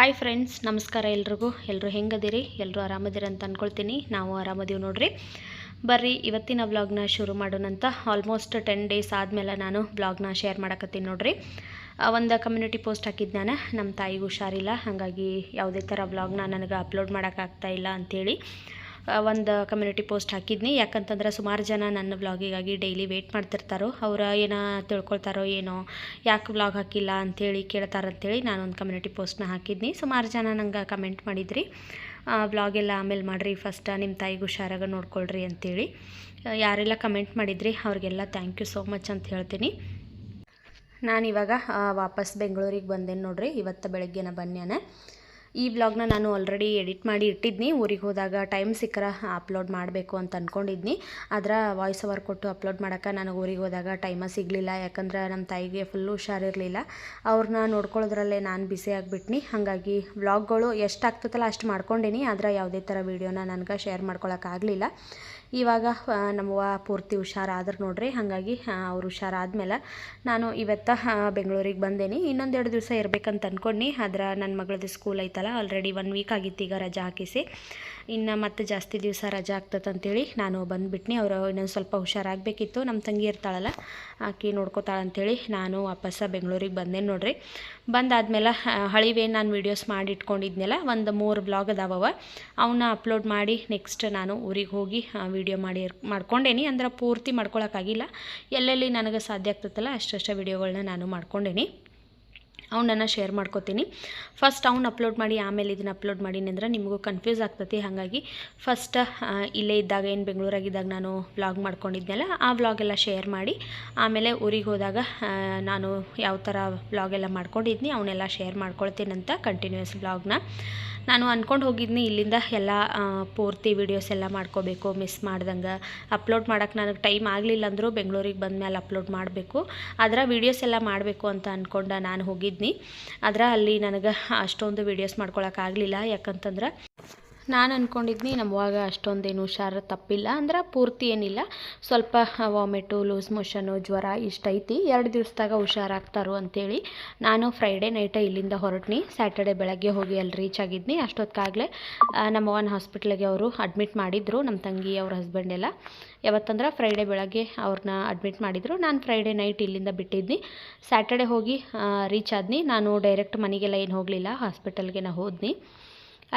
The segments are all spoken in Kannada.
ಹಾಯ್ ಫ್ರೆಂಡ್ಸ್ ನಮಸ್ಕಾರ ಎಲ್ರಿಗೂ. ಎಲ್ಲರೂ ಹೆಂಗದಿರಿ? ಎಲ್ಲರೂ ಆರಾಮದಿರಿ ಅಂತ ಅಂದ್ಕೊಳ್ತೀನಿ ನಾವು ಆರಾಮದೀವಿ ನೋಡ್ರಿ. ಬರ್ರಿ, ಇವತ್ತಿನ ವ್ಲಾಗ್ನ ಶುರು ಮಾಡೋಣಂತ. ಆಲ್ಮೋಸ್ಟ್ ಟೆನ್ ಡೇಸ್ ಆದಮೇಲೆ ನಾನು ವ್ಲಾಗ್ನ ಶೇರ್ ಮಾಡಕತ್ತೀನಿ ನೋಡ್ರಿ. ಒಂದು ಕಮ್ಯುನಿಟಿ ಪೋಸ್ಟ್ ಹಾಕಿದ್ದು ನಾನು ನಮ್ಮ ತಾಯಿಗೆ ಹುಷಾರಿಲ್ಲ. ಹಾಗಾಗಿ ಯಾವುದೇ ಥರ ವ್ಲಾಗ್ನ ನನಗೆ ಅಪ್ಲೋಡ್ ಮಾಡೋಕ್ಕಾಗ್ತಾ ಇಲ್ಲ ಅಂಥೇಳಿ ಒಂದು ಕಮ್ಯುನಿಟಿ ಪೋಸ್ಟ್ ಹಾಕಿದ್ನಿ. ಯಾಕಂತಂದ್ರೆ ಸುಮಾರು ಜನ ನನ್ನ ವ್ಲಾಗಿಗಾಗಿ ಡೈಲಿ ವೇಟ್ ಮಾಡ್ತಿರ್ತಾರೋ, ಅವರ ಏನೋ ತಿಳ್ಕೊಳ್ತಾರೋ ಏನೋ, ಯಾಕೆ ವ್ಲಾಗ್ ಹಾಕಿಲ್ಲ ಅಂಥೇಳಿ ಕೇಳ್ತಾರಂಥೇಳಿ ನಾನು ಒಂದು ಕಮ್ಯುನಿಟಿ ಪೋಸ್ಟ್ನ ಹಾಕಿದ್ನಿ. ಸುಮಾರು ಜನ ನಂಗೆ ಕಮೆಂಟ್ ಮಾಡಿದ್ರಿ. ವ್ಲಾಗ್ ಎಲ್ಲ ಆಮೇಲೆ ಮಾಡಿರಿ ಫಸ್ಟ್ ನಿಮ್ಮ ತಾಯಿಗೆ ಹುಷಾರಾಗ ನೋಡ್ಕೊಳ್ರಿ ಅಂಥೇಳಿ ಯಾರೆಲ್ಲ ಕಮೆಂಟ್ ಮಾಡಿದ್ರಿ, ಅವ್ರಿಗೆಲ್ಲ ಥ್ಯಾಂಕ್ ಯು ಸೋ ಮಚ್ ಅಂತ ಹೇಳ್ತೀನಿ. ನಾನಿವಾಗ ವಾಪಸ್ ಬೆಂಗಳೂರಿಗೆ ಬಂದೇನೆ ನೋಡ್ರಿ, ಇವತ್ತು ಬೆಳಗ್ಗೆನ ಬನ್ಯಾನ ಈ ವ್ಲಾಗ್ನ ನಾನು ಆಲ್ರೆಡಿ ಎಡಿಟ್ ಮಾಡಿ ಇಟ್ಟಿದ್ನಿ. ಊರಿಗೆ ಹೋದಾಗ ಟೈಮ್ ಸಿಕ್ಕರ ಅಪ್ಲೋಡ್ ಮಾಡಬೇಕು ಅಂತ ಅಂದ್ಕೊಂಡಿದ್ನಿ ಆದ್ರೆ ವಾಯ್ಸ್ ಓವರ್ ಕೊಟ್ಟು ಅಪ್ಲೋಡ್ ಮಾಡೋಕ್ಕೆ ನನಗೆ ಊರಿಗೆ ಹೋದಾಗ ಟೈಮ ಸಿಗಲಿಲ್ಲ. ಯಾಕಂದ್ರೆ ನಮ್ಮ ತಾಯಿಗೆ ಫುಲ್ಲು ಹುಷಾರಿರಲಿಲ್ಲ. ಅವ್ರನ್ನ ನೋಡ್ಕೊಳ್ಳೋದ್ರಲ್ಲೇ ನಾನು ಬಿಸಿ ಆಗಿಬಿಟ್ನಿ. ಹಾಗಾಗಿ ವ್ಲಾಗ್ಗಳು ಎಷ್ಟು ಆಗ್ತದಲ್ಲ ಅಷ್ಟು ಮಾಡ್ಕೊಂಡಿನಿ. ಆದ್ರೆ ಯಾವುದೇ ಥರ ವೀಡಿಯೋನ ನನಗೆ ಶೇರ್ ಮಾಡ್ಕೊಳಕ್ಕಾಗಲಿಲ್ಲ ಇವಾಗ ನಮ್ಮವ್ವ ಪೂರ್ತಿ ಹುಷಾರಾದ್ರು ನೋಡ್ರಿ. ಹಾಗಾಗಿ ಅವ್ರು ಹುಷಾರಾದ್ಮೇಲೆ ನಾನು ಇವತ್ತು ಬೆಂಗಳೂರಿಗೆ ಬಂದೇನಿ. ಇನ್ನೊಂದೆರಡು ದಿವಸ ಇರಬೇಕಂತ ಅಂದ್ಕೊಂಡು ಆದ್ರೆ ನನ್ನ ಮಗಳದ್ದು ಸ್ಕೂಲ್ ಐತಲ್ಲ ಆಲ್ರೆಡಿ ಒನ್ ವೀಕ್ ಆಗಿತ್ತು ಈಗ ರಜಾ ಹಾಕಿಸಿ. ಇನ್ನು ಮತ್ತೆ ಜಾಸ್ತಿ ದಿವಸ ರಜಾ ಆಗ್ತದೆ ಅಂತೇಳಿ ನಾನು ಬಂದುಬಿಟ್ನಿ. ಅವರು ಇನ್ನೊಂದು ಸ್ವಲ್ಪ ಹುಷಾರಾಗಬೇಕಿತ್ತು. ನಮ್ಮ ತಂಗಿ ಇರ್ತಾಳಲ್ಲ, ಆಕಿ ನೋಡ್ಕೋತಾಳೆ ಅಂತೇಳಿ ನಾನು ವಾಪಸ್ಸ ಬೆಂಗಳೂರಿಗೆ ಬಂದೆ ನೋಡ್ರಿ. ಬಂದಾದ್ಮೇಲೆ ಹಳಿವೇ ನಾನು ವೀಡಿಯೋಸ್ ಮಾಡಿ ಇಟ್ಕೊಂಡಿದ್ನಲ್ಲ ಒಂದು ಮೂರು ಬ್ಲಾಗ್ ಅದಾವವ. ಅವನ್ನ ಅಪ್ಲೋಡ್ ಮಾಡಿ ನೆಕ್ಸ್ಟ್ ನಾನು ಊರಿಗೆ ಹೋಗಿ ವೀಡಿಯೋ ಮಾಡಿ, ಮಾಡ್ಕೊಂಡೇನಿ. ಅಂದ್ರೆ ಪೂರ್ತಿ ಮಾಡ್ಕೊಳಕ್ಕಾಗಿಲ್ಲ ಎಲ್ಲೆಲ್ಲಿ ನನಗೆ ಸಾಧ್ಯ ಆಗ್ತೈತಲ್ಲ ಅಷ್ಟಷ್ಟು ವೀಡಿಯೋಗಳನ್ನ ನಾನು ಮಾಡ್ಕೊಂಡೇನಿ. ಅವನನ್ನು ಶೇರ್ ಮಾಡ್ಕೋತೀನಿ. ಫಸ್ಟ್ ಅವ್ನು ಅಪ್ಲೋಡ್ ಮಾಡಿ, ಆಮೇಲೆ ಇದನ್ನು ಅಪ್ಲೋಡ್ ಮಾಡೀನಿ ಅಂದ್ರೆ ನಿಮಗೂ ಕನ್ಫ್ಯೂಸ್ ಆಗ್ತೈತಿ ಹಾಗಾಗಿ ಫಸ್ಟ್ ಇಲ್ಲೇ ಇದ್ದಾಗ ಏನು ಬೆಂಗಳೂರಾಗಿದ್ದಾಗ ನಾನು ವ್ಲಾಗ್ ಮಾಡ್ಕೊಂಡಿದ್ನಲ್ಲ, ಆ ವ್ಲಾಗ್ ಎಲ್ಲ ಶೇರ್ ಮಾಡಿ, ಆಮೇಲೆ ಊರಿಗೆ ಹೋದಾಗ ನಾನು ಯಾವ ಥರ ವ್ಲಾಗೆಲ್ಲ ಮಾಡ್ಕೊಂಡಿದ್ನಿ, ಅವನ್ನೆಲ್ಲ ಶೇರ್ ಮಾಡ್ಕೊಳ್ತೀನಂತ ಕಂಟಿನ್ಯೂಸ್ ವ್ಲಾಗ್ನ ನಾನು ಅಂದ್ಕೊಂಡು ಹೋಗಿದ್ನಿ, ಇಲ್ಲಿಂದ ಎಲ್ಲ ಪೂರ್ತಿ ವೀಡಿಯೋಸ್ ಎಲ್ಲ ಮಾಡ್ಕೋಬೇಕು ಮಿಸ್ ಮಾಡ್ದಂಗೆ. ಅಪ್ಲೋಡ್ ಮಾಡೋಕ್ಕೆ ನನಗೆ ಟೈಮ್ ಆಗಲಿಲ್ಲ ಅಂದರೂ ಬೆಂಗಳೂರಿಗೆ ಬಂದಮೇಲೆ ಅಪ್ಲೋಡ್ ಮಾಡಬೇಕು. ಅದರ ವೀಡಿಯೋಸ್ ಎಲ್ಲ ಮಾಡಬೇಕು ಅಂತ ಅಂದ್ಕೊಂಡು ನಾನು ಹೋಗಿದ್ನಿ ಆದ್ರೆ ಅಲ್ಲಿ ನನಗೆ ಅಷ್ಟೊಂದು ವೀಡಿಯೋಸ್ ಮಾಡ್ಕೊಳಕ್ಕಾಗಲಿಲ್ಲ. ಯಾಕಂತಂದ್ರೆ ನಾನು ಅಂದ್ಕೊಂಡಿದ್ನಿ ನಮ್ಮವಾಗ ಅಷ್ಟೊಂದೇನು ಹುಷಾರು ತಪ್ಪಿಲ್ಲ ಅಂದ್ರೆ ಪೂರ್ತಿ ಏನಿಲ್ಲ. ಸ್ವಲ್ಪ ವಾಮಿಟು, ಲೂಸ್ ಮೋಷನು, ಜ್ವರ ಇಷ್ಟೈತಿ. ಎರಡು ದಿವಸದಾಗ ಹುಷಾರಾಗ್ತಾರೋ ಅಂಥೇಳಿ ನಾನು ಫ್ರೈಡೇ ನೈಟ ಇಲ್ಲಿಂದ ಹೊರಟ್ನಿ. ಸ್ಯಾಟರ್ಡೆ ಬೆಳಗ್ಗೆ ಹೋಗಿ ಅಲ್ಲಿ ರೀಚ್ ಆಗಿದ್ನಿ. ಅಷ್ಟೊತ್ತಾಗಲೇ ನಮ್ಮವ್ವನ ಹಾಸ್ಪಿಟ್ಲಿಗೆ ಅವರು ಅಡ್ಮಿಟ್ ಮಾಡಿದ್ರು, ನಮ್ಮ ತಂಗಿ, ಅವ್ರ ಹಸ್ಬೆಂಡ್ ಎಲ್ಲ. ಯಾವತ್ತಂದ್ರೆ ಫ್ರೈಡೇ ಬೆಳಗ್ಗೆ ಅವ್ರನ್ನ ಅಡ್ಮಿಟ್ ಮಾಡಿದರು. ನಾನು ಫ್ರೈಡೇ ನೈಟ್ ಇಲ್ಲಿಂದ ಬಿಟ್ಟಿದ್ನಿ. ಸ್ಯಾಟರ್ಡೆ ಹೋಗಿ ರೀಚ್ ಆದ್ನಿ. ನಾನು ಡೈರೆಕ್ಟ್ ಮನೆಗೆಲ್ಲ ಏನು ಹೋಗಲಿಲ್ಲ ಹಾಸ್ಪಿಟಲ್ಗೆ ನಾ ಹೋದ್ನಿ.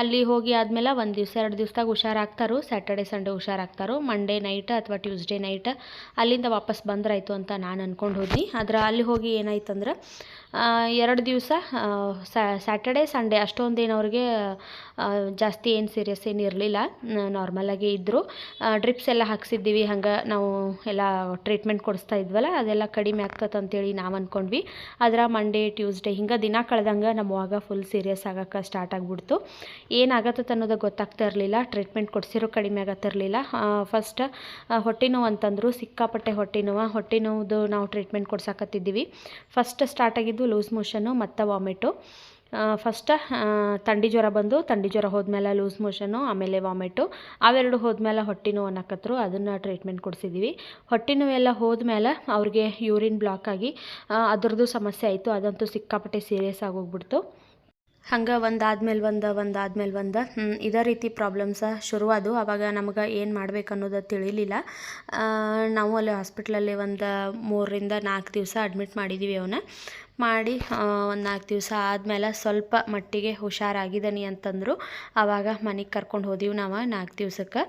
ಅಲ್ಲಿ ಹೋಗಿ ಆದಮೇಲೆ ಒಂದು ದಿವಸ, ಎರಡು ದಿವಸದಾಗ ಹುಷಾರಾಗ್ತಾರೋ ಸ್ಯಾಟರ್ಡೆ ಸಂಡೇ ಹುಷಾರಾಗ್ತಾರೋ ಮಂಡೇ ನೈಟ್ ಅಥವಾ ಟ್ಯೂಸ್ಡೇ ನೈಟ್ ಅಲ್ಲಿಂದ ವಾಪಸ್ ಬಂದ್ರಾಯ್ತು ಅಂತ ನಾನು ಅಂದ್ಕೊಂಡು ಹೋದ್ನಿ. ಆದ್ರೆ ಅಲ್ಲಿ ಹೋಗಿ ಏನಾಯ್ತಂದ್ರೆ ಎರಡು ದಿವಸ ಸ್ಯಾಟರ್ಡೆ ಸಂಡೇ ಅಷ್ಟೊಂದೇನು ಅವ್ರಿಗೆ ಜಾಸ್ತಿ ಏನು ಸೀರಿಯಸ್ ಏನು ಇರಲಿಲ್ಲ. ನಾರ್ಮಲಾಗಿ ಇದ್ದರು ಡ್ರಿಪ್ಸ್ ಎಲ್ಲ ಹಾಕ್ಸಿದ್ದೀವಿ, ಹಂಗೆ ನಾವು ಎಲ್ಲ ಟ್ರೀಟ್ಮೆಂಟ್ ಕೊಡಿಸ್ತಾ ಇದ್ವಲ್ಲ, ಅದೆಲ್ಲ ಕಡಿಮೆ ಆಗ್ತದೆ ಅಂತೇಳಿ ನಾವು ಅಂದ್ಕೊಂಡ್ವಿ ಆದ್ರೆ ಮಂಡೇ ಟ್ಯೂಸ್ಡೇ ಹಿಂಗೆ ದಿನ ಕಳೆದಂಗೆ ನಮ್ಮವಾಗ ಫುಲ್ ಸೀರಿಯಸ್ ಆಗಕ್ಕೆ ಸ್ಟಾರ್ಟ್ ಆಗಿಬಿಡ್ತು. ಏನಾಗತ್ತೆ ಅನ್ನೋದು ಗೊತ್ತಾಗ್ತಾ ಇರಲಿಲ್ಲ. ಟ್ರೀಟ್ಮೆಂಟ್ ಕೊಡಿಸಿರೋ ಕಡಿಮೆ ಆಗತ್ತಿರಲಿಲ್ಲ ಫಸ್ಟ್ ಹೊಟ್ಟೆ ನೋವು ಅಂತಂದರು, ಸಿಕ್ಕಾಪಟ್ಟೆ ಹೊಟ್ಟೆ ನೋವು. ಹೊಟ್ಟೆ ನೋವುದು ನಾವು ಟ್ರೀಟ್ಮೆಂಟ್ ಕೊಡ್ಸಾಕತ್ತಿದ್ದೀವಿ. ಫಸ್ಟ್ ಸ್ಟಾರ್ಟ್ ಆಗಿದ್ದು ಲೂಸ್ ಮೋಷನ್ನು ಮತ್ತು ವಾಮಿಟು ಫಸ್ಟ್ ಥಂಡಿ ಜ್ವರ ಬಂದು, ಥಂಡಿ ಜ್ವರ ಹೋದ್ಮೇಲೆ ಲೂಸ್ ಮೋಷನು ಆಮೇಲೆ ವಾಮಿಟು ಅವೆರಡು ಹೋದ್ಮೇಲೆ ಹೊಟ್ಟೆ ನೋವು ಅನ್ನಕತ್ತರು ಅದನ್ನು ಟ್ರೀಟ್ಮೆಂಟ್ ಕೊಡಿಸಿದ್ದೀವಿ. ಹೊಟ್ಟೆ ನೋವೆಲ್ಲ ಹೋದ್ಮೇಲೆ ಅವ್ರಿಗೆ ಯೂರಿನ್ ಬ್ಲಾಕ್ ಆಗಿ ಅದರದ್ದು ಸಮಸ್ಯೆ ಆಯಿತು. ಅದಂತೂ ಸಿಕ್ಕಾಪಟ್ಟೆ ಸೀರಿಯಸ್ ಆಗೋಗ್ಬಿಡ್ತು ಹಂಗೆ ಒಂದು ಒಂದಾದ್ಮೇಲೆ ಒಂದು. ಹ್ಮ್, ಇದೇ ರೀತಿ ಪ್ರಾಬ್ಲಮ್ಸ ಶುರುವಾದು. ಆವಾಗ ನಮ್ಗೆ ಏನು ಮಾಡ್ಬೇಕು ಅನ್ನೋದು ತಿಳಿಲಿಲ್ಲ ನಾವು ಅಲ್ಲಿ ಹಾಸ್ಪಿಟ್ಲಲ್ಲಿ ಒಂದು ಮೂರರಿಂದ ನಾಲ್ಕು ದಿವಸ ಅಡ್ಮಿಟ್ ಮಾಡಿದ್ದೀವಿ ಅವನ್ನ ಮಾಡಿ ಒಂದು ನಾಲ್ಕು ದಿವಸ ಆದಮೇಲೆ ಸ್ವಲ್ಪ ಮಟ್ಟಿಗೆ ಹುಷಾರಾಗಿದ್ದಾನೆ ಅಂತಂದರು. ಆವಾಗ ಮನೆಗೆ ಕರ್ಕೊಂಡು ಹೋದೀವಿ ನಾವು ನಾಲ್ಕು ದಿವ್ಸಕ್ಕೆ.